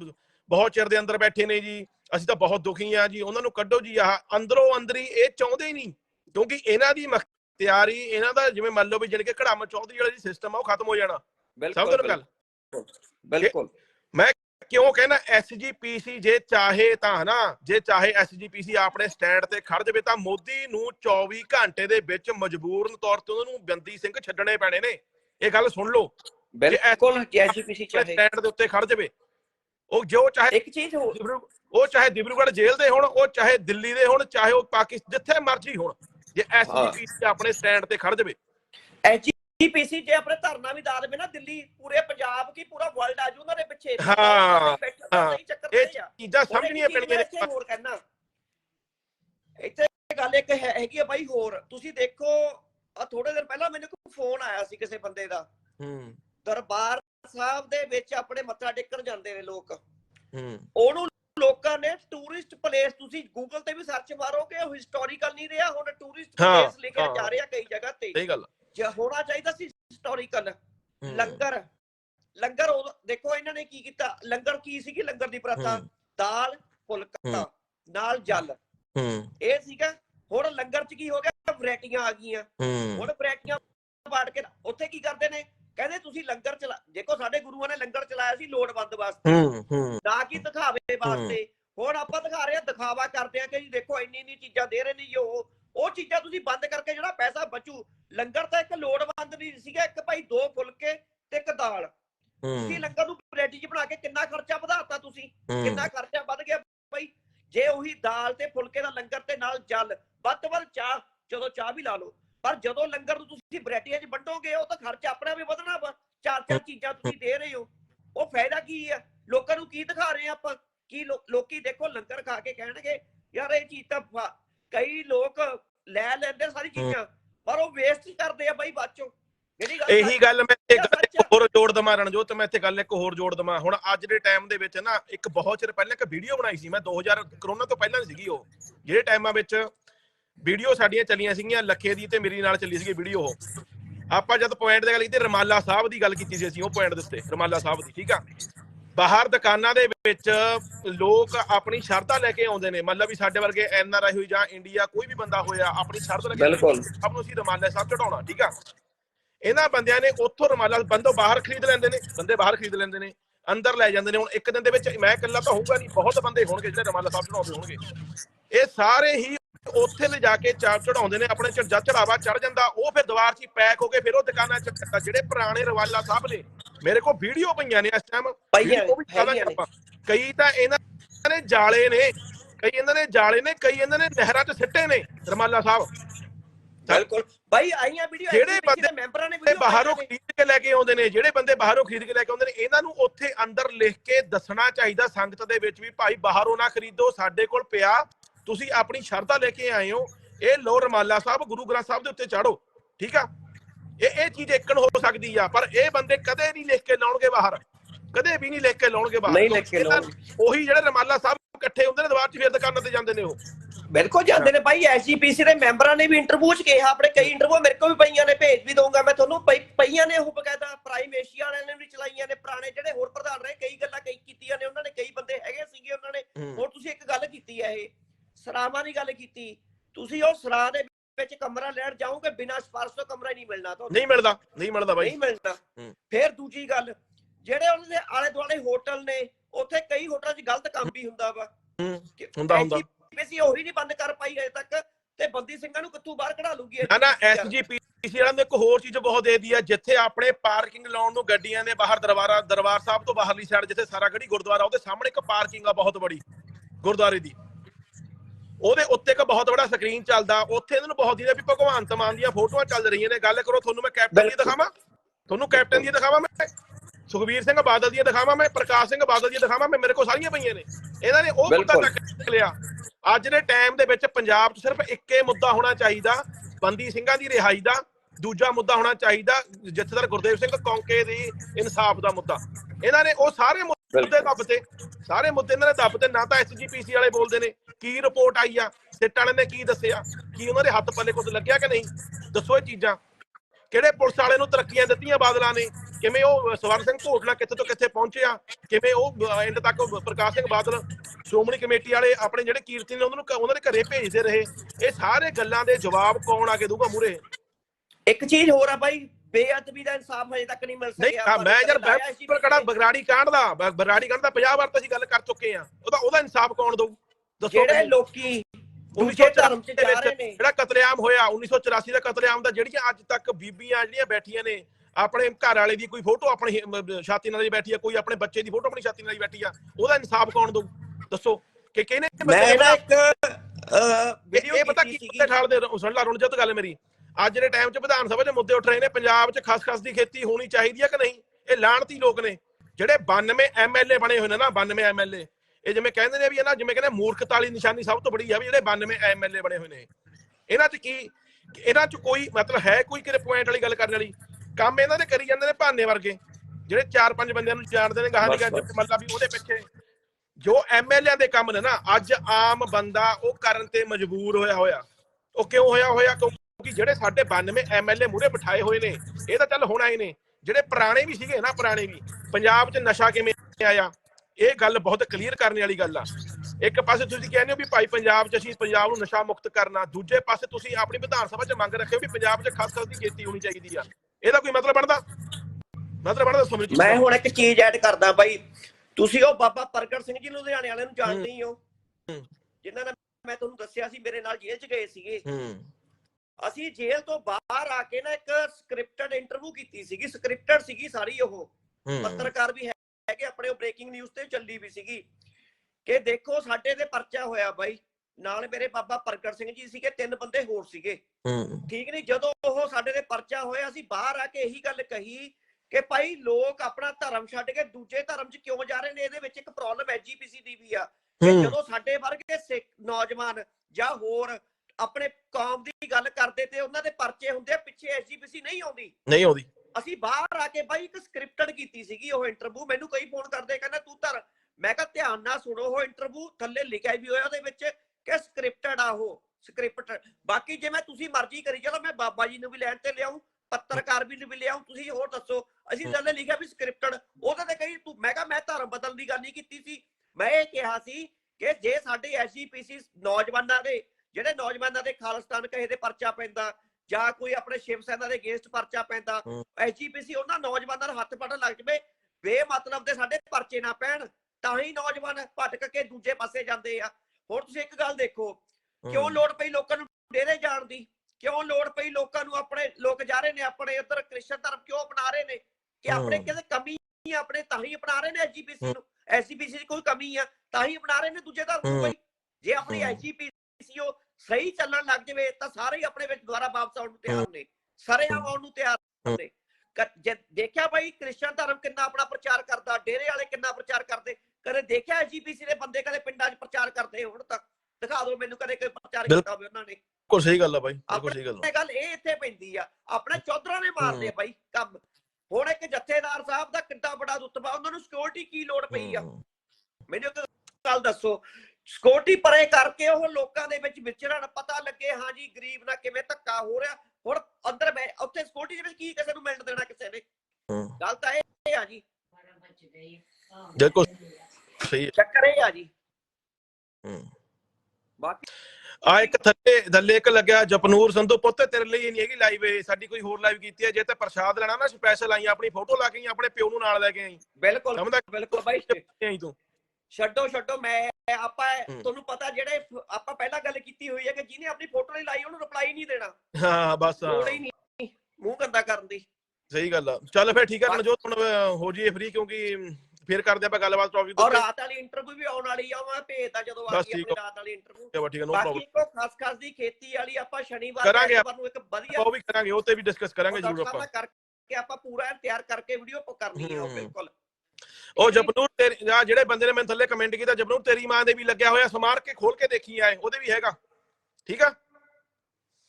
ਬਹੁਤ ਚਿਰ ਦੇ ਅੰਦਰ ਬੈਠੇ ਨੇ ਜੀ ਅਸੀਂ ਤਾਂ ਬਹੁਤ ਦੁਖੀ ਆ ਜੀ ਉਹਨਾਂ ਨੂੰ ਕੱਢੋ ਜੀ ਆਹ ਅੰਦਰੋਂ ਅੰਦਰੀ ਇਹ ਚਾਹੁੰਦੇ ਹੀ ਨਹੀਂ ਕਿਉਂਕਿ ਇਹਨਾਂ ਦੀ ਮਖਤਿਆਰੀ ਇਹਨਾਂ ਦਾ ਜਿਵੇਂ ਮੰਨ ਲਓ ਵੀ ਜਿਹੜੇ ਕਿ ਘੜਾਮ ਚੌਧਰੀ ਵਾਲਾ ਜੀ ਸਿਸਟਮ ਆ ਉਹ ਖਤਮ ਹੋ ਜਾਣਾ। ਸਮਝਦੇ ਹੋ ਗੱਲ ਬਿਲਕੁਲ ਕਿਉਂ ਕਹਿੰਦਾ ਐਸਜੀਪੀਸੀ ਜੇ ਚਾਹੇ ਤਾਂ ਨਾ ਜੇ ਚਾਹੇ ਐਸਜੀਪੀਸੀ ਆਪਣੇ ਸਟੈਂਡ ਤੇ ਖੜ ਜਾਵੇ ਤਾਂ ਮੋਦੀ ਨੂੰ 24 ਘੰਟੇ ਦੇ ਵਿੱਚ ਮਜਬੂਰਨ ਤੌਰ ਤੇ ਉਹਨਾਂ ਨੂੰ ਬੰਦੀ ਸਿੰਘ ਛੱਡਣੇ ਪੈਣੇ ਨੇ। ਇਹ ਗੱਲ ਸੁਣ ਲਓ ਬਿਲਕੁਲ ਜੈਸੀਪੀਸੀ ਚਾਹੇ ਸਟੈਂਡ ਦੇ ਉੱਤੇ ਖੜ ਜਾਵੇ। ਉਹ ਜੋ ਚਾਹੇ ਇੱਕ ਚੀਜ਼ ਉਹ ਚਾਹੇ ਦਿਬਰੂਗੜ੍ਹ ਜੇਲ੍ਹ ਦੇ ਹੋਣ ਉਹ ਚਾਹੇ ਦਿੱਲੀ ਦੇ ਹੋਣ ਚਾਹੇ ਉਹ ਪਾਕਿਸਤਾਨ ਜਿੱਥੇ ਮਰਜ਼ੀ ਹੋਣ ਜੇ ਐਸਜੀਪੀਸੀ ਆਪਣੇ ਸਟੈਂਡ ਤੇ ਖੜ ਜਾਵੇ। ਐਜੀਪੀਸੀ ਜੇ ਆਪਣੇ ਧਰਨਾ ਵੀ ਦਾ ਦੇਵੇ ਨਾ ਦਿੱਲੀ ਪੂਰੇ ਪੰਜਾਬ ਕੀ ਪੂਰਾ ਵਰਲਡ ਆ ਜੂ ਉਹਨਾਂ ਦੇ ਪਿੱਛੇ। ਹਾਂ, ਤਾਂ ਇਹ ਤੇ ਚੀਜ਼ਾਂ ਸਮਝਣੀਆਂ ਇੱਥੇ ਨੇ ਹੋਰ ਕਹਿਣਾ। ਇੱਥੇ ਗੱਲ ਇੱਕ ਹੈਗੀ ਆ ਬਾਈ ਹੋਰ। ਤੁਸੀਂ ਦੇਖੋ ਆ ਥੋੜੇ ਦਿਨ ਪਹਿਲਾਂ ਮੈਨੂੰ ਇੱਕ ਫੋਨ ਆਇਆ ਸੀ ਕਿਸੇ ਬੰਦੇ ਦਾ। ਹੂੰ। ਦਰਬਾਰ ਸਾਹਿਬ ਦੇ ਵਿੱਚ ਆਪਣੇ ਮੱਥਾ ਟੇਕਣ ਜਾਂਦੇ ਨੇ ਲੋਕ। ਹੂੰ। ਉਹਨੂੰ ਲੋਕਾਂ ਨੇ ਟੂਰਿਸਟ ਪਲੇਸ ਤੁਸੀਂ ਗੂਗਲ ਤੇ ਵੀ ਸਰਚ ਮਾਰੋਗੇ ਉਹ ਹਿਸਟੋਰੀਕਲ ਨਹੀਂ ਰਿਹਾ ਹੁਣ ਟੂਰਿਸਟ ਪਲੇਸ ਲਿਖਿਆ। ਜਾ ਰਿਹਾ ਕਈ ਜਗ੍ਹਾ ਤੇ। ਸਹੀ ਗੱਲ ਜੇ ਹੋਣਾ ਚਾਹੀਦਾ ਸੀ ਹਿਸਟੋਰੀਕਲ ਲੰਗਰ। ਲੰਗਰ ਦੇਖੋ ਇਹਨਾਂ ਨੇ ਕੀ ਕੀਤਾ ਲੰਗਰ ਕੀ ਸੀਗੀ? ਲੰਗਰ ਦੀ ਪ੍ਰਥਾ ਦਾਲ ਫੁਲਕਾ ਨਾਲ ਜਲ। ਹੂੰ। ਇਹ ਸੀਗਾ ਹੁਣ ਲੰਗਰ ਚ ਕੀ ਹੋ ਗਿਆ? ਵੈਰਾਈਟੀਆਂ ਆ ਗਈਆਂ। ਹੁਣ ਵੈਰਾਈਟੀਆਂ ਬਾੜ ਕੇ ਉੱਥੇ ਕੀ ਕਰਦੇ ਨੇ? ਕਹਿੰਦੇ ਤੁਸੀਂ ਲੰਗਰ ਚਲਾ ਦੇਖੋ ਸਾਡੇ ਗੁਰੂਆਂ ਨੇ ਲੰਗਰ ਚਲਾਇਆ ਸੀ ਲੋੜਵੰਦ ਵਾਸਤੇ। ਹੂੰ ਹੂੰ। ਨਾ ਕਿ ਦਿਖਾਵੇ ਵਾਸਤੇ। ਹੁਣ ਆਪਾਂ ਦਿਖਾ ਰਹੇ ਆ ਦਿਖਾਵਾ ਕਰਦੇ ਆ ਕਿ ਜੀ ਦੇਖੋ ਇੰਨੀ ਇੰਨੀ ਚੀਜ਼ਾਂ ਦੇ ਰਹੇ ਨੇ ਜੀ ਉਹ। ਉਹ ਚੀਜ਼ਾਂ ਤੁਸੀਂ ਬੰਦ ਕਰਕੇ ਜਿਹੜਾ ਪੈਸਾ ਬਚੂ ਲੰਗਰ ਤਾਂ ਇੱਕ ਲੋੜਵੰਦ ਨਹੀਂ ਸੀਗਾ ਇੱਕ ਭਾਈ ਦੋ ਫੁਲਕੇ ਤੇ ਇੱਕ ਦਾਲ। ਤੁਸੀਂ ਲੰਗਰ ਨੂੰ ਵੈਰਾਈਟੀ ਚ ਬਣਾ ਕੇ ਕਿੰਨਾ ਖਰਚਾ ਵਧਾਤਾ ਤੁਸੀਂ? ਕਿੰਨਾ ਖਰਚਾ ਵੱਧ ਗਿਆ ਭਾਈ? ਜੇ ਉਹੀ ਦਾਲ ਤੇ ਫੁਲਕੇ ਦਾ ਲੰਗਰ ਤੇ ਨਾਲ ਜਲ ਵੱਧ ਤੋਂ ਵੱਧ ਚਾਹ ਜਦੋਂ ਚਾਹ ਵੀ ਲਾ ਲਓ। ਪਰ ਜਦੋਂ ਲੰਗਰ ਨੂੰ ਤੁਸੀਂ ਵੈਰਾਈਟੀਆਂ 'ਚ ਵੰਡੋਗੇ ਉਹ ਤਾਂ ਖਰਚਾ ਆਪਣਾ ਵੀ ਵਧਣਾ ਵਾ। ਚਾਰ ਚਾਰ ਚੀਜ਼ਾਂ ਤੁਸੀਂ ਦੇ ਰਹੇ ਹੋ। ਉਹ ਫਾਇਦਾ ਕੀ ਆ? ਲੋਕਾਂ ਨੂੰ ਕੀ ਦਿਖਾ ਰਹੇ ਆ ਆਪਾਂ? ਕੀ ਲੋਕੀ ਦੇਖੋ ਲੰਗਰ ਖਾ ਕੇ ਕਹਿਣਗੇ ਯਾਰ ਇਹ ਚੀਜ਼ ਤਾਂ ਕਈ ਲੋਕ ਲੈ ਲੈਂਦੇ ਸਾਰੀ ਚੀਜ਼ਾਂ ਪਰ ਉਹ ਵੇਸਟ ਕਰਦੇ ਆ ਬਾਈ ਬਾਅਦ ਚੋਂ। ਜਿਹੜੀ ਗੱਲ ਇਹੀ ਗੱਲ ਮੈਂ ਇਹ ਗੱਲ ਹੋਰ ਜੋੜ ਦਵਾਂ ਰਣਜੋਤ ਮੈਂ ਇੱਥੇ ਗੱਲ ਇੱਕ ਹੋਰ ਜੋੜ ਦਵਾਂ ਹੁਣ ਅੱਜ ਦੇ ਟਾਈਮ ਦੇ ਵਿੱਚ ਨਾ ਇੱਕ ਬਹੁਤ ਚਿਰ ਪਹਿਲਾਂ ਇੱਕ ਵੀਡੀਓ ਬਣਾਈ ਸੀ ਮੈਂ 2000 ਕਰੋਨਾ ਤੋਂ ਪਹਿਲਾਂ ਦੀ ਸੀਗੀ ਉਹ। ਜਿਹੜੇ ਟਾਈਮਾਂ ਵਿੱਚ ਵੀਡੀਓ ਸਾਡੀਆਂ ਚੱਲੀਆਂ ਸੀਗੀਆਂ ਲੱਖੇ ਦੀ ਤੇ ਮੇਰੀ ਨਾਲ ਚੱਲੀ ਸੀਗੀ ਵੀਡੀਓ ਉਹ। ਆਪਾਂ ਜਦ ਪੁਆਇੰਟ ਦੀ ਗੱਲ ਕੀਤੀ ਰਮਾਲਾ ਸਾਹਿਬ ਦੀ ਗੱਲ ਕੀਤੀ ਸੀ ਅਸੀਂ ਉਹ ਪੁਆਇੰਟ ਦੇ ਉੱਤੇ ਰਮਾਲਾ ਸਾਹਿਬ ਦੀ ਠੀਕ ਆ? ਬਾਹਰ ਦੁਕਾਨਾਂ ਦੇ ਵਿੱਚ ਲੋਕ ਆਪਣੀ ਸ਼ਰਧਾ ਲੈ ਕੇ ਆਉਂਦੇ ਨੇ। ਮਤਲਬ ਵੀ ਸਾਡੇ ਵਰਗੇ ਐਨ ਆਰ ਆਈ ਹੋਈ ਜਾਂ ਇੰਡੀਆ ਕੋਈ ਵੀ ਬੰਦਾ ਹੋਇਆ ਆਪਣੀ ਸ਼ਰਧਾ ਲੈ ਕੇ ਬਿਲਕੁਲ। ਸਭ ਨੂੰ ਅਸੀਂ ਰਮਾਲਾ ਸਾਹਿਬ ਚੜਾਉਣਾ ਠੀਕ ਆ? ਇਹਨਾਂ ਬੰਦਿਆਂ ਨੇ ਉੱਥੋਂ ਰਮਾਲਾ ਬੰਦੋ ਬਾਹਰ ਖਰੀਦ ਲੈਂਦੇ ਨੇ ਬੰਦੇ ਬਾਹਰ ਖਰੀਦ ਲੈਂਦੇ ਨੇ ਅੰਦਰ ਲੈ ਜਾਂਦੇ ਨੇ। ਹੁਣ ਇੱਕ ਦਿਨ ਦੇ ਵਿੱਚ ਮੈਂ ਇਕੱਲਾ ਤਾਂ ਹੋਊਗਾ ਨਹੀਂ ਬਹੁਤ ਬੰਦੇ ਹੋਣਗੇ ਜਿਹੜੇ ਰਮਾਲਾ ਸਾਹਿਬ ਚੜਾਉਂਦੇ ਹੋਣਗੇ। ਇਹ ਸਾਰੇ ਹੀ ਉੱਥੇ ਲੈ ਜਾ ਕੇ ਚਾਰ ਚੜਾਉਂਦੇ ਨੇ ਆਪਣੇ ਚ ਚੜਾਵਾ ਚੜ ਜਾਂਦਾ ਉਹ ਫਿਰ ਦੀਵਾਰ 'ਚ ਪੈਕ ਹੋ ਕੇ ਫਿਰ ਉਹ ਦੁਕਾਨਾਂ 'ਚ ਜਿਹੜੇ ਪੁਰਾਣੇ ਰਵਾਲਾ ਸਾਹਿਬ ਨੇ ਮੇਰੇ ਕੋਲ ਵੀਡੀਓ ਪਈਆਂ ਨੇ ਇਸ ਟਾਈਮ। ਕਈ ਤਾਂ ਇਹਨਾਂ ਨੇ ਜਾਲੇ ਨੇ ਕਈ ਇਹਨਾਂ ਨੇ ਜਾਲੇ ਨੇ ਕਈ ਇਹਨਾਂ ਨੇ ਨਹਿਰਾਂ 'ਚ ਸਿੱਟੇ ਨੇ ਰਮਾਲਾ ਸਾਹਿਬ ਬਿਲਕੁਲ। ਬਾਈ ਆਈਆਂ ਵੀਡੀਓ ਜਿਹੜੇ ਬੰਦੇ ਮੈਂਬਰਾਂ ਨੇ ਵੀਡੀਓ ਬਾਹਰੋਂ ਖਰੀਦ ਕੇ ਲੈ ਕੇ ਆਉਂਦੇ ਨੇ ਜਿਹੜੇ ਬੰਦੇ ਬਾਹਰੋਂ ਖਰੀਦ ਕੇ ਲੈ ਕੇ ਆਉਂਦੇ ਨੇ ਇਹਨਾਂ ਨੂੰ ਉੱਥੇ ਅੰਦਰ ਲਿਖ ਕੇ ਦੱਸਣਾ ਚਾਹੀਦਾ ਸੰਗਤ ਦੇ ਵਿੱਚ ਵੀ ਭਾਈ ਬਾਹਰੋਂ ਨਾ ਖਰੀਦੋ ਸਾਡੇ ਕੋਲ ਪਿਆ। ਤੁਸੀਂ ਆਪਣੀ ਸ਼ਰਧਾ ਲੈ ਕੇ ਆਏ ਹੋ। ਇਹ ਲੋ ਰਮਾਲਾ ਸਾਹਿਬ ਗੁਰੂ ਗ੍ਰੰਥ ਸਾਹਿਬ ਦੇ ਉੱਤੇ ਚਾੜੋ ਠੀਕ ਆ? ਇਹ ਇਹ ਚੀਜ਼ ਇੱਕਣ ਹੋ ਸਕਦੀ ਆ ਪਰ ਇਹ ਬੰਦੇ ਕਦੇ ਨਹੀਂ ਲਿਖ ਕੇ ਲਾਉਣਗੇ ਬਾਹਰ। ਕਦੇ ਵੀ ਨਹੀਂ ਲਿਖ ਕੇ ਲਾਉਣਗੇ ਬਾਹਰ। ਨਹੀਂ ਲਿਖ ਕੇ ਇਹਨਾਂ- ਲਾਉਣਗੇ। ਉਹੀ ਜਿਹੜੇ ਰਮਾਲਾ ਸਾਹਿਬ ਇਕੱਠੇ ਹੁੰਦੇ ਨੇ ਦੀਵਾਰ 'ਚ ਫਿਰ ਦੁਕਾਨਾਂ ਤੇ ਜਾਂਦੇ ਨੇ ਉਹ। ਬਿਲਕੁਲ ਜਾਂਦੇ ਨੇ ਬਾਈ ਐਸਜੀਪੀਸੀ ਦੇ ਮੈਂਬਰਾਂ ਨੇ ਵੀ ਇੰਟਰਵਿਊ ਚ ਕਿਹਾ ਆਪਣੇ ਕਈ ਇੰਟਰਵਿਊ ਮੇਰੇ ਕੋਲ ਵੀ ਪਈਆਂ ਨੇ ਭੇਜ ਵੀ ਦਊਂਗਾ ਮੈਂ ਤੁਹਾਨੂੰ ਪਈ- ਪਈਆਂ ਨੇ ਉਹ ਬਕਾਇਦਾ ਪ੍ਰਾਈਮ ਏਸ਼ੀਆ ਵਾਲਿਆਂ ਨੇ ਵੀ ਚਲਾਈਆਂ ਨੇ ਪੁਰਾਣੇ ਜਿਹੜੇ ਹੋਰ ਪ੍ਰਧਾਨ ਰਹੇ ਕਈ ਗੱਲਾਂ ਕਈ ਕੀਤੀਆਂ ਨੇ ਉਹਨਾਂ ਨੇ ਕਈ ਬੰਦੇ ਹੈਗੇ ਸੀਗੇ ਉਹਨਾਂ ਨੇ ਹੁਣ ਤੁਸੀਂ ਇੱਕ ਗੱਲ ਕੀਤੀ ਹੈ ਇਹ ਸਰਾਵਾਂ ਦੀ ਗੱਲ ਕੀਤੀ ਤੁਸੀਂ ਉਹ ਸਰਾਂ ਦੇ ਵਿੱਚ ਕਮਰਾ ਲੈਣ ਜਾਓਗੇ ਬਿਨਾਂ ਸਪਾਰਸ਼ ਤੋਂ ਕਮਰਾ ਨਹੀਂ ਮਿਲਣਾ ਤੁਹਾਨੂੰ। ਨਹੀਂ ਮਿਲਦਾ ਨਹੀਂ ਮਿਲਦਾ ਬਾਈ। ਨਹੀਂ ਮਿਲਣਾ ਹੂੰ। ਫਿਰ ਦੂਜੀ ਗੱਲ ਜਿਹੜੇ ਉਹਨਾਂ ਦੇ ਆਲੇ ਦੁਆਲੇ ਹੋਟਲ ਨੇ ਉੱਥੇ ਕਈ ਹੋਟਲਾਂ 'ਚ ਗਲਤ ਕੰਮ ਵੀ ਹੁੰਦਾ ਵਾ। ਹੁੰਦਾ ਹੁੰਦਾ। ਐਸਜੀਪੀਸੀ ਉਹੀ ਨਹੀਂ ਬੰਦ ਕਰ ਪਾਈ ਹਜੇ ਤੱਕ ਤੇ ਬੰਦੀ ਸਿੰਘਾਂ ਨੂੰ ਕਿੱਥੋਂ ਬਾਹਰ ਕਢਾ ਲੂਗੀ ਨਾ ਨਾ ਐਸਜੀਪੀਸੀ ਵਾਲਿਆਂ ਨੇ ਇੱਕ ਹੋਰ ਚੀਜ਼ ਬਹੁਤ ਦੇ ਦੀ ਆ ਜਿੱਥੇ ਆਪਣੇ ਪਾਰਕਿੰਗ ਲਾਉਣ ਨੂੰ ਗੱਡੀਆਂ ਨੇ ਬਾਹਰ ਦਰਬਾਰਾ ਦਰਬਾਰ ਸਾਹਿਬ ਤੋਂ ਬਾਹਰਲੀ ਸਾਈਡ ਜਿੱਥੇ ਸਾਰਾ ਗੜੀ ਗੁਰਦੁਆਰਾ ਉਹਦੇ ਸਾਹਮਣੇ ਇੱਕ ਪਾਰਕਿੰਗ ਆ ਬਹੁਤ ਬੜੀ ਗੁਰਦੁਆਰੇ ਦੀ। ਉਹਦੇ ਉੱਤੇ ਇੱਕ ਬਹੁਤ ਬੜਾ ਸਕਰੀਨ ਚੱਲਦਾ ਉੱਥੇ ਇਹਨਾਂ ਨੂੰ ਬਹੁਤ ਦੀ ਵੀ ਭਗਵੰਤ ਮਾਨ ਦੀਆਂ ਫੋਟੋਆਂ ਚੱਲ ਰਹੀਆਂ ਨੇ। ਗੱਲ ਕਰੋ ਤੁਹਾਨੂੰ ਮੈਂ ਕੈਪਟਨ ਦੀ। ਦਿਖਾਵਾਂ? ਤੁਹਾਨੂੰ ਕੈਪਟਨ ਦੀ ਦਿਖਾਵਾਂ ਮੈਂ? ਸੁਖਬੀਰ ਸਿੰਘ ਬਾਦਲ ਦੀਆਂ ਦਿਖਾਵਾਂ ਮੈਂ ਪ੍ਰਕਾਸ਼ ਸਿੰਘ ਬਾਦਲ ਦੀਆਂ ਦਿਖਾਵਾਂ ਮੈਂ ਮੇਰੇ ਕੋਲ ਸਾਰੀਆਂ ਪਈਆਂ ਨੇ। ਇਹਨਾਂ ਨੇ ਉਹ ਮੁੱਦਾ। ਤੱਕ ਲਿਆ ਅੱਜ ਦੇ ਟਾਈਮ ਦੇ ਵਿੱਚ ਪੰਜਾਬ 'ਚ ਸਿਰਫ ਇੱਕੇ ਮੁੱਦਾ ਹੋਣਾ ਚਾਹੀਦਾ ਬੰਦੀ ਸਿੰਘਾਂ ਦੀ ਰਿਹਾਈ ਦਾ। ਦੂਜਾ ਮੁੱਦਾ ਹੋਣਾ ਚਾਹੀਦਾ ਜਥੇਦਾਰ ਗੁਰਦੇਵ ਸਿੰਘ ਕੌਂਕੇ ਦੀ ਇਨਸਾਫ ਦਾ ਮੁੱਦਾ। ਇਹਨਾਂ ਨੇ ਉਹ ਸਾਰੇ ਮੁੱਦੇ ਦੱਬਤੇ ਸਾਰੇ ਮੁੱਦੇ ਇਹਨਾਂ ਨੇ ਦੱਬਤੇ ਨਾ ਤਾਂ ਐਸਜੀਪੀਸੀ ਵਾਲੇ ਬੋਲਦੇ ਨੇ ਕੀ ਰਿਪੋਰਟ ਆਈ ਆ ਸਿੱਟ ਵਾਲੇ ਨੇ ਕੀ ਦੱਸਿਆ ਕੀ ਉਹਨਾਂ ਦੇ ਹੱਥ ਪੱਲੇ ਕੁਝ ਲੱਗਿਆ ਕਿ ਨਹੀਂ? ਦੱਸੋ ਇਹ ਚੀਜ਼ਾਂ। ਕਿਹੜੇ ਪੁਲਿਸ ਵਾਲੇ ਨੂੰ ਤਰੱਕੀਆਂ ਦਿੱਤੀਆਂ ਬਾਦਲਾਂ ਨੇ? ਕਿਵੇਂ ਉਹ ਸਵਰਨ ਸਿੰਘ ਘੋਟਲਾ ਕਿੱਥੇ ਤੋਂ ਕਿੱਥੇ ਪਹੁੰਚਿਆ? ਕਿਵੇਂ ਉਹ ਐਂਡ ਤੱਕ ਪ੍ਰਕਾਸ਼ ਸਿੰਘ ਬਾਦਲ ਸ਼੍ਰੋਮਣੀ ਕਮੇਟੀ ਵਾਲੇ ਆਪਣੇ ਜਿਹੜੇ ਕੀਰਤੀ ਨੇ ਉਹਨਾਂ ਨੂੰ ਉਹਨਾਂ ਦੇ ਘਰੇ ਭੇਜਦੇ ਰਹੇ। ਇਹ ਸਾਰੇ ਗੱਲਾਂ ਦੇ ਜਵਾਬ ਕੌਣ ਆ ਕੇ ਦਊਗਾ ਮੂਰੇ ਇੱਕ ਚੀਜ਼ ਹੋਰ ਆ ਬਾਈ ਬੇਅਦਬੀ ਦਾ ਇਨਸਾਫ ਹਜੇ ਤੱਕ ਨਹੀਂ ਮਿਲ ਨਹੀਂ ਸਕਿਆ ਹਾਂ, ਮੈਂ ਯਾਰ ਬੈਂਪਰ ਕੜਾ ਬਗਰਾੜੀ ਕਾਂਡ ਦਾ ਬਗਰਾੜੀ ਕਾਂਡ ਦਾ 50 ਵਾਰ ਤਾਂ ਅਸੀਂ ਗੱਲ ਕਰ ਚੁੱਕੇ ਆ। ਉਹਦਾ ਉਹਦਾ ਇਨਸਾਫ ਕੌਣ ਦਊ? ਦੱਸੋ ਜਿਹੜੇ। ਲੋਕੀ ਦੂਜੇ ਧਰਮ ਚ ਜਾ ਰਹੇ ਨੇ। ਜਿਹੜਾ ਕਤਲੇਆਮ ਹੋਇਆ 1984 ਦਾ ਕਤਲੇਆਮ ਦਾ ਜਿਹੜੀਆਂ ਅੱਜ ਤੱਕ ਬੀਬੀਆਂ ਜਿਹੜੀਆਂ ਬੈਠੀਆਂ ਨੇ ਆਪਣੇ ਘਰ ਵਾਲੇ ਦੀ ਕੋਈ ਫੋਟੋ ਆਪਣੀ ਛਾਤੀ ਨਾਲ ਹੀ ਬੈਠੀ ਆ ਕੋਈ ਆਪਣੇ ਬੱਚੇ ਦੀ ਫੋਟੋ ਆਪਣੀ ਛਾਤੀ ਨਾਲ ਹੀ ਬੈਠੀ ਆ ਉਹਦਾ ਇਨਸਾਫ ਕੌਣ ਦਊ? ਦੱਸੋ। ਕਿ ਕਿਹਨੇ ਮੈਂ ਨਾ ਇੱਕ ਵੀਡੀਓ ਇਹ ਪਤਾ ਕੀ ਕੁੱਤੇ ਠਾਲਦੇ ਰਹੋ, ਸੁਣ ਲਾ ਰੁਣ ਜਤ ਗੱਲ ਮੇਰੀ। ਅੱਜ ਦੇ ਟਾਈਮ 'ਚ ਵਿਧਾਨ ਸਭਾ 'ਚ ਮੁੱਦੇ ਉੱਠ ਰਹੇ ਨੇ ਪੰਜਾਬ 'ਚ ਖਸਖਸ ਦੀ ਖੇਤੀ ਹੋਣੀ ਚਾਹੀਦੀ ਹੈ ਕਿ ਨਹੀਂ? ਇਹ ਲਾਣਤੀ ਲੋਕ ਨੇ। ਜਿਹੜੇ 92 ਐਮਐਲਏ ਬਣੇ ਹੋਏ ਨੇ ਨਾ 92 ਐਮਐਲਏ ਇਹ ਜਿਵੇਂ ਕਹਿੰਦੇ ਨੇ ਵੀ ਇਹ ਨਾ ਜਿਵੇਂ ਕਹਿੰਦੇ ਮੂਰਖਤਾ ਵਾਲੀ ਨਿਸ਼ਾਨੀ ਸਭ ਤੋਂ ਬੜੀ ਆ ਵੀ ਜਿਹੜੇ 92 ਐਮਐਲਏ ਬਣੇ ਹੋਏ ਨੇ। ਇਹਨਾਂ 'ਚ ਕੀ ਇਹਨਾਂ 'ਚ ਕੋਈ ਮਤਲਬ ਹੈ ਕੋਈ ਕਿਤੇ ਪੁਆਇੰਟ ਵਾਲੀ ਗੱਲ ਕਰਨ ਵਾਲੀ? ਕੰਮ ਇਹਨਾਂ ਦੇ ਕਰੀ ਜਾਂਦੇ ਨੇ ਭਾਨੇ ਵਰਗੇ। ਜਿਹੜੇ ਚਾਰ ਪੰਜ ਬੰਦਿਆਂ ਨੂੰ ਜਾਣਦੇ ਨੇ ਗਾਹਾਂ ਦੀ ਬਸ, ਮਤਲਬ ਵੀ ਉਹਦੇ ਪਿੱਛੇ ਜੋ ਐਮਐਲਏ ਦੇ ਕੰਮ ਨੇ ਨਾ ਅੱਜ ਆਮ ਬੰਦਾ ਉਹ ਕਰਨ ਤੇ ਮਜਬੂਰ ਹੋਇਆ ਹੋਇਆ। ਉਹ ਕਿਉਂ ਹੋਇਆ ਹੋਇਆ? ਕਿਉਂਕਿ ਜਿਹੜੇ ਸਾਡੇ 92 ਐਮਐਲਏ ਮੂਰੇ ਬਿਠਾਏ ਹੋਏ ਨੇ ਇਹ ਤਾਂ ਚੱਲ ਹੋਣਾ ਹੀ ਨੇ। ਜਿਹੜੇ ਪੁਰਾਣੇ ਵੀ ਸੀਗੇ ਨਾ ਪੁਰਾਣੇ ਵੀ ਪੰਜਾਬ 'ਚ ਨਸ਼ਾ ਕਿਵੇਂ ਆਇਆ? ਇਹ ਗੱਲ ਬਹੁਤ ਕਲੀਅਰ ਕਰਨ ਵਾਲੀ ਗੱਲ ਆ। ਇੱਕ ਪਾਸੇ ਤੁਸੀਂ ਕਹਿੰਦੇ ਹੋ ਵੀ ਭਾਈ ਪੰਜਾਬ 'ਚ ਅਸੀਂ ਪੰਜਾਬ ਨੂੰ ਨਸ਼ਾ ਮੁਕਤ ਕਰਨਾ ਦੂਜੇ ਪਾਸੇ ਤੁਸੀਂ ਆਪਣੀ ਵਿਧਾਨ ਸਭਾ 'ਚ ਮੰਗ ਰੱਖਿਓ ਵੀ ਪੰਜਾਬ 'ਚ ਖਾਸ ਖਾਸ ਦੀ ਖੇਤੀ ਹੋਣੀ ਚਾਹੀਦੀ ਆ। ਇਹਦਾ ਕੋਈ ਮਤਲਬ ਬਣਦਾ? ਮਤਲਬ ਬਣਦਾ ਦੱਸੋ ਮੈਨੂੰ ਮੈਂ ਹੁਣ ਇੱਕ ਚੀਜ਼ ਐਡ ਕਰਦਾ ਬਾਈ ਤੁਸੀਂ ਉਹ ਬਾਬਾ ਪ੍ਰਗਟ ਸਿੰਘ ਜੀ ਲੁਧਿਆਣੇ ਵਾਲਿਆਂ ਨੂੰ ਜਾਣਦੇ ਹੀ ਹੋ। ਜਿਨ੍ਹਾਂ ਨੇ ਮੈਂ ਤੁਹਾਨੂੰ ਦੱਸਿਆ ਸੀ ਮੇਰੇ ਨਾਲ ਜੇਲ੍ਹ 'ਚ ਗਏ ਸੀਗੇ। ਅਸੀਂ ਜੇਲ੍ਹ ਤੋਂ ਬਾਹਰ ਆ ਕੇ ਨਾ ਇੱਕ ਸਕ੍ਰਿਪਟਡ ਇੰਟਰਵਿਊ ਕੀਤੀ ਸੀਗੀ ਸਕ੍ਰਿਪਟਡ ਸੀਗੀ ਸਾਰੀ ਉਹ। ਪੱਤਰਕਾਰ ਵੀ ਹੈਗੇ ਆਪਣੇ ਉਹ ਬ੍ਰੇਕਿੰਗ ਨਿਊਜ਼ ਤੇ ਚੱਲੀ ਵੀ ਸੀਗੀ ਕਿ ਦੇਖੋ ਸਾਡੇ ਤੇ ਪਰਚਾ ਹੋਇਆ ਬਾਈ ਨਾਲ ਮੇਰੇ ਬਾਬਾ ਪ੍ਰਗਟ ਸਿੰਘ ਜੀ ਸੀਗੇ ਤਿੰਨ ਬੰਦੇ ਹੋਰ ਸੀਗੇ। ਹੂੰ। ਠੀਕ ਨਹੀਂ ਜਦੋਂ ਉਹ ਸਾਡੇ ਤੇ ਪਰਚਾ ਹੋਇਆ ਅਸੀਂ ਬਾਹਰ ਆ ਕੇ ਇਹੀ ਗੱਲ ਕਹੀ ਕਿ ਭਾਈ ਲੋਕ ਆਪਣਾ ਧਰਮ ਛੱਡ ਕੇ ਦੂਜੇ ਧਰਮ 'ਚ ਕਿਉਂ ਜਾ ਰਹੇ ਨੇ? ਇਹਦੇ ਵਿੱਚ ਇੱਕ ਪ੍ਰੋਬਲਮ ਐਜੀਪੀਸੀ ਦੀ ਵੀ ਆ। ਕਿ ਹੂੰ। ਜਦੋਂ ਸਾਡੇ ਵਰਗੇ ਸਿੱਖ ਨੌਜਵਾਨ ਜਾਂ ਹੋਰ ਆਪਣੇ ਕੌਮ ਦੀ ਗੱਲ ਕਰਦੇ ਤੇ ਉਹਨਾਂ ਦੇ ਪਰਚੇ ਹੁੰਦੇ ਆ, ਪਿੱਛੇ ਐਸਜੀਪੀਸੀ ਨਹੀਂ ਆਉਂਦੀ। ਨਹੀਂ ਆਉਂਦੀ। ਅਸੀਂ ਬਾਹਰ ਆ ਕੇ ਬਾਈ ਇੱਕ ਸਕ੍ਰਿਪਟਡ ਕੀਤੀ ਸੀਗੀ ਉਹ ਇੰਟਰਵਿਊ ਮੈਨੂੰ ਕਈ ਫੋਨ ਕਰਦੇ ਕਹਿੰਦਾ ਤੂੰ ਧਰ। ਮੈਂ ਕਿਹਾ ਧਿਆਨ ਨਾਲ ਸੁਣੋ ਉਹ ਇੰਟਰਵਿਊ ਥੱਲੇ ਲਿਖਿਆ ਵੀ ਹੋਇਆ ਉਹਦੇ ਵਿੱਚ ਕਿ ਸਕ੍ਰਿਪਟਡ ਆ ਉਹ ਸਕ੍ਰਿਪਟ ਬਾਕੀ ਜੇ ਮੈਂ ਤੁਸੀਂ ਮਰਜ਼ੀ ਕਰੀ ਚਲੋ ਮੈਂ ਬਾਬਾ ਜੀ ਨੂੰ ਵੀ ਲੈਣ ਤੇ ਲਿਆਉਂ ਪੱਤਰਕਾਰ ਵੀ ਨੂੰ ਵੀ ਲਿਆਉਂ ਤੁਸੀਂ ਹੋਰ ਦੱਸੋ। ਅਸੀਂ। ਥੱਲੇ ਲਿਖਿਆ ਵੀ ਸਕ੍ਰਿਪਟਡ ਉਹਦੇ ਤੇ ਕਹੀ ਤੂੰ ਮੈਂ ਕਿਹਾ ਮੈਂ ਧਰਮ ਬਦਲਣ ਦੀ ਗੱਲ ਨਹੀਂ ਕੀਤੀ ਸੀ। ਮੈਂ ਇਹ ਕਿਹਾ ਸੀ ਕਿ ਜੇ ਸਾਡੇ ਐਸਜੀਪੀਸੀ ਨੌਜਵਾਨਾਂ ਦੇ ਜਿਹੜੇ ਨੌਜਵਾਨਾਂ ਦੇ ਖਾਲਿਸਤਾਨ ਕਹੇ ਦੇ ਪਰਚਾ ਪੈਂਦਾ ਜਾਂ ਕੋਈ ਆਪਣੇ ਸ਼ਿਵ ਸੈਨਾ ਦੇ ਅਗੇਂਸਟ ਪਰਚਾ ਪੈਂਦਾ। ਐਸਜੀਪੀਸੀ ਉਹਨਾਂ ਨੌਜਵਾਨਾਂ ਨੂੰ ਹੱਥ ਪੜਨ ਲੱਗ ਜਵੇ ਬੇਮਤਲਬ ਦੇ ਸਾਡੇ ਪਰਚੇ ਨਾ ਪੈਣ ਤਾਂ ਹੀ ਨੌਜਵਾਨ ਭਟਕ ਕੇ ਦੂਜੇ ਪਾਸੇ ਜਾਂਦੇ ਆ ਹੁਣ ਤੁਸੀਂ ਇੱਕ ਗੱਲ ਦੇਖੋ ਕਿਉਂ ਲੋੜ ਪਈ ਲੋਕਾਂ ਨੂੰ ਡੇਰੇ ਜਾਣ ਦੀ ਕਿਉਂ ਲੋੜ ਪਈ ਲੋਕਾਂ ਨੂੰ ਆਪਣੇ ਲੋਕ ਜਾ ਰਹੇ ਨੇ ਆਪਣੇ ਉੱਧਰ ਕ੍ਰਿਸ਼ਨ ਧਰਮ ਕਿਉਂ ਅਪਣਾ ਰਹੇ ਨੇ ਕਿ ਆਪਣੇ। ਕਿਤੇ ਕਮੀ ਆਪਣੇ ਤਾਂ ਹੀ ਅਪਣਾ ਰਹੇ ਨੇ ਐਸਜੀਪੀਸੀ ਨੂੰ ਐਸਜੀਪੀਸੀ ਦੀ ਕੋਈ ਕਮੀ ਆ ਤਾਂ ਹੀ ਅਪਣਾ ਰਹੇ ਨੇ ਦੂਜੇ ਧਰਮ ਨੂੰ। ਕੋਈ ਜੇ ਆਪਣੀ। ਐਸਜੀਪੀਸੀ ਉਹ ਸਹੀ ਚੱਲਣ ਲੱਗ ਜਵੇ ਤਾਂ ਸਾਰੇ ਹੀ ਆਪਣੇ ਵਿੱਚ ਦੁਬਾਰਾ ਵਾਪਸ ਆਉਣ ਨੂੰ ਤਿਆਰ ਨੇ ਸਾਰੇ। ਆਉਣ ਨੂੰ ਤਿਆਰ। ਨੇ ਦੇਖਿਆ ਬਾਈ ਕ੍ਰਿਸ਼ਨ ਧਰਮ ਕਿੰਨਾ ਆਪਣਾ ਪ੍ਰਚਾਰ ਕਰਦਾ ਡੇਰੇ ਵਾਲੇ ਕਿੰਨਾ ਪ੍ਰਚਾਰ ਕਰਦੇ ਕਦੇ ਦੇਖਿਆ ਐਸਜੀਪੀਸੀ ਦੇ ਬੰਦੇ ਕਦੇ ਪਿੰਡਾਂ 'ਚ ਪ੍ਰਚਾਰ ਕਰਦੇ ਹੁਣ ਤੱਕ ਦਿਖਾ ਦਿਓ ਮੈਨੂੰ ਕਦੇ ਕੋਈ ਪ੍ਰਚਾਰ। ਕੀਤਾ ਹੋਵੇ ਉਹਨਾਂ ਨੇ ਬਿਲਕੁਲ ਸਹੀ ਗੱਲ ਆ ਬਾਈ ਬਿਲਕੁਲ ਸਹੀ ਗੱਲ ਆ। ਗੱਲ ਇਹ ਇੱਥੇ ਪੈਂਦੀ ਆ ਆਪਣੇ ਚੌਧਰਾਂ ਨੇ ਮਾਰਦੇ ਆ ਬਾਈ ਕੰਮ ਹੁਣ ਇੱਕ ਜਥੇਦਾਰ ਸਾਹਿਬ ਦਾ ਕਿੰਨਾ ਬੜਾ ਰੁਤਬਾ ਉਹਨਾਂ ਨੂੰ ਸਿਕਿਉਰਿਟੀ ਕੀ ਲੋੜ ਪਈ ਆ। ਮੈਨੂੰ ਇੱਕ ਗੱਲ ਦੱਸੋ ਸਿਕਿਉਰਿਟੀ ਪਰੇ ਕਰਕੇ ਉਹ ਲੋਕਾਂ ਦੇ ਵਿੱਚ ਵਿਚਰਣ ਪਤਾ ਲੱਗੇ ਹਾਂ ਜੀ ਗਰੀਬ ਨਾਲ ਕਿਵੇਂ ਧੱਕਾ ਹੋ ਰਿਹਾ। ਹੁਣ ਅੰਦਰ ਬੈ ਉੱਥੇ ਸਿਕਿਉਰਿਟੀ ਦੇ ਵਿੱਚ ਕੀ ਕਿਸੇ ਨੂੰ ਮਿਲਣ ਦੇਣਾ ਕਿਸੇ ਨੇ? ਹੂੰ। ਗੱਲ ਤਾਂ ਇਹ ਆ ਜੀ। ਬਿਲਕੁਲ ਸਹੀ ਚੱਕਰ ਇਹ ਆ ਜੀ। ਹੂੰ। ਬਾਕੀ ਆ ਇੱਕ ਥੱਲੇ ਥੱਲੇ ਇੱਕ ਲੱਗਿਆ ਜਪਨੂਰ ਸੰਧੂ ਪੁੱਤ ਤੇਰੇ ਲਈ ਨਹੀਂ ਹੈਗੀ ਲਾਈਵ ਇਹ। ਸਾਡੀ ਕੋਈ ਹੋਰ ਲਾਈਵ ਕੀਤੀ ਹੈ। ਜੇ ਤੇ ਪ੍ਰਸ਼ਾਦ ਲੈਣਾ ਨਾ ਸਪੈਸ਼ਲ ਆਈ ਆਪਣੀ ਫੋਟੋ ਲਾ ਕੇ ਆਈ ਆਪਣੇ ਪਿਓ ਨੂੰ ਨਾਲ ਲੈ ਕੇ ਆਈ ਬਿਲਕੁਲ ਬਿਲਕੁਲ ਬਾਈ। ਆਈ ਤੂੰ। ਛੱਡੋ ਛੱਡੋ ਮੈਂ ਆਪਾਂ। ਤੁਹਾਨੂੰ ਪਤਾ ਜਿਹੜੇ ਆਪਾਂ ਪਹਿਲਾਂ ਗੱਲ ਕੀਤੀ ਹੋਈ ਹੈ ਕਿ ਜਿਹਨੇ ਆਪਣੀ ਫੋਟੋ ਨਹੀਂ ਲਾਈ ਉਹਨੂੰ ਰਿਪਲਾਈ ਨਹੀਂ ਦੇਣਾ। ਹਾਂ ਬਸ ਲੋੜ ਹੀ ਨਹੀਂ ਮੂੰਹ ਗੰਦਾ ਕਰਨ ਦੀ। ਸਹੀ ਗੱਲ ਆ। ਚੱਲ ਫਿਰ ਠੀਕ ਹੈ ਰਣਜੋਤ ਹੁਣ ਹੋ ਜੀਏ ਫ੍ਰੀ ਕਿਉਂਕਿ ਫਿਰ ਕਰਦੇ ਆਪਾਂ ਗੱਲਬਾਤ ਟੌਪਿਕ ਔਰ ਉੱਤੇ। ਰਾਤ ਵਾਲੀ ਇੰਟਰਵਿਊ ਵੀ ਆਉਣ ਵਾਲੀ ਆ ਮੈਂ ਭੇਜਦਾ ਜਦੋਂ ਆ ਗਈ ਆਪਣੀ ਰਾਤ ਵਾਲੀ ਇੰਟਰਵਿਊ ਚਲੋ ਠੀਕ ਹੈ ਨੋ ਬਾਕੀ ਪ੍ਰੋਬਲਮ ਇੱਕੋ ਖਾਸ ਖਾਸ ਦੀ ਖੇਤੀ ਵਾਲੀ ਆਪਾਂ ਸ਼ਨੀਵਾਰ ਨੂੰ ਇੱਕ ਵਧੀਆ ਉਹ ਵੀ ਕਰਾਂਗੇ ਉਹ ਤੇ ਵੀ ਡਿਸਕਸ ਕਰਾਂਗੇ ਜ਼ਰੂਰ ਆਪਾਂ। ਕਰਕੇ ਆਪਾਂ ਪੂਰਾ ਤਿਆਰ ਕਰਕੇ ਵੀਡੀਓ ਕਰਨੀ ਹੂੰ। ਬਿਲਕੁਲ। ਉਹ ਜਪਨੂਰ ਤੇਰੀ ਆਹ ਜਿਹੜੇ ਬੰਦੇ ਨੇ ਮੈਨੂੰ ਥੱਲੇ ਕਮੈਂਟ ਕੀਤਾ ਜਪਨੂਰ ਤੇਰੀ ਮਾਂ ਦੇ ਵੀ ਲੱਗਿਆ ਹੋਇਆ ਸਮਾਰ ਕੇ ਖੋਲ ਕੇ ਦੇਖੀ ਆਏ ਉਹਦੇ ਵੀ ਹੈਗਾ। ਠੀਕ ਆ?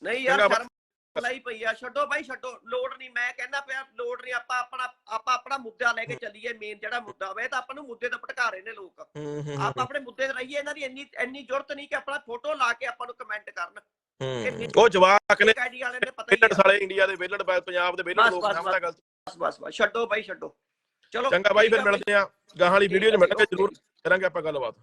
ਨਹੀਂ ਯਾਰ ਸ਼ਰਮ ਲਈ ਪਈ ਆ ਛੱਡੋ ਬਾਈ ਛੱਡੋ ਲੋੜ ਨਹੀਂ ਮੈਂ ਕਹਿੰਦਾ ਪਿਆ ਲੋੜ ਨਹੀਂ ਆਪਾਂ ਆਪਣਾ ਆਪਾਂ ਆਪਣਾ ਮੁੱਦਾ ਲੈ ਕੇ ਚੱਲੀਏ ਮੇਨ ਜਿਹੜਾ ਮੁੱਦਾ ਵੇ ਤਾਂ ਆਪਾਂ ਨੂੰ ਮੁੱਦੇ ਤੇ ਭਟਕਾ ਰਹੇ ਨੇ ਲੋਕ। ਆਪਾਂ ਆਪਣੇ ਮੁੱਦੇ ਤੇ ਰਹੀਏ ਇਹਨਾਂ ਦੀ ਇੰਨੀ ਇੰਨੀ ਜ਼ਰੂਰਤ ਨਹੀਂ ਕਿ ਆਪਣਾ ਫੋਟੋ ਲਾ ਕੇ ਆਪਾਂ ਨੂੰ ਕਮੈਂਟ ਕਰਨ। ਉਹ ਜਵਾਕ ਨੇ ਆਈਡੀ ਵਾਲੇ ਨੇ ਪਤਾ ਹੀ ਵਿਲੜ ਆ। ਸਾਲੇ ਇੰਡੀਆ ਦੇ ਵਿਲੜ ਪੰਜਾਬ ਦੇ ਵਿਲੜ ਲੋਕ ਬਸ, ਸਮਝਦਾ ਗੱਲ ਬਸ ਬਸ ਬਸ ਛੱਡੋ ਬਾਈ ਛੱਡੋ। ਚਲੋ ਚੰਗਾ ਬਾਈ ਫਿਰ ਮਿਲਦੇ ਆ ਗਾਹਾਂ ਵਾਲੀ ਵੀਡੀਓ 'ਚ ਓਕੇ ਜ਼ਰੂਰ। ਕਰਾਂਗੇ ਆਪਾਂ ਗੱਲਬਾਤ।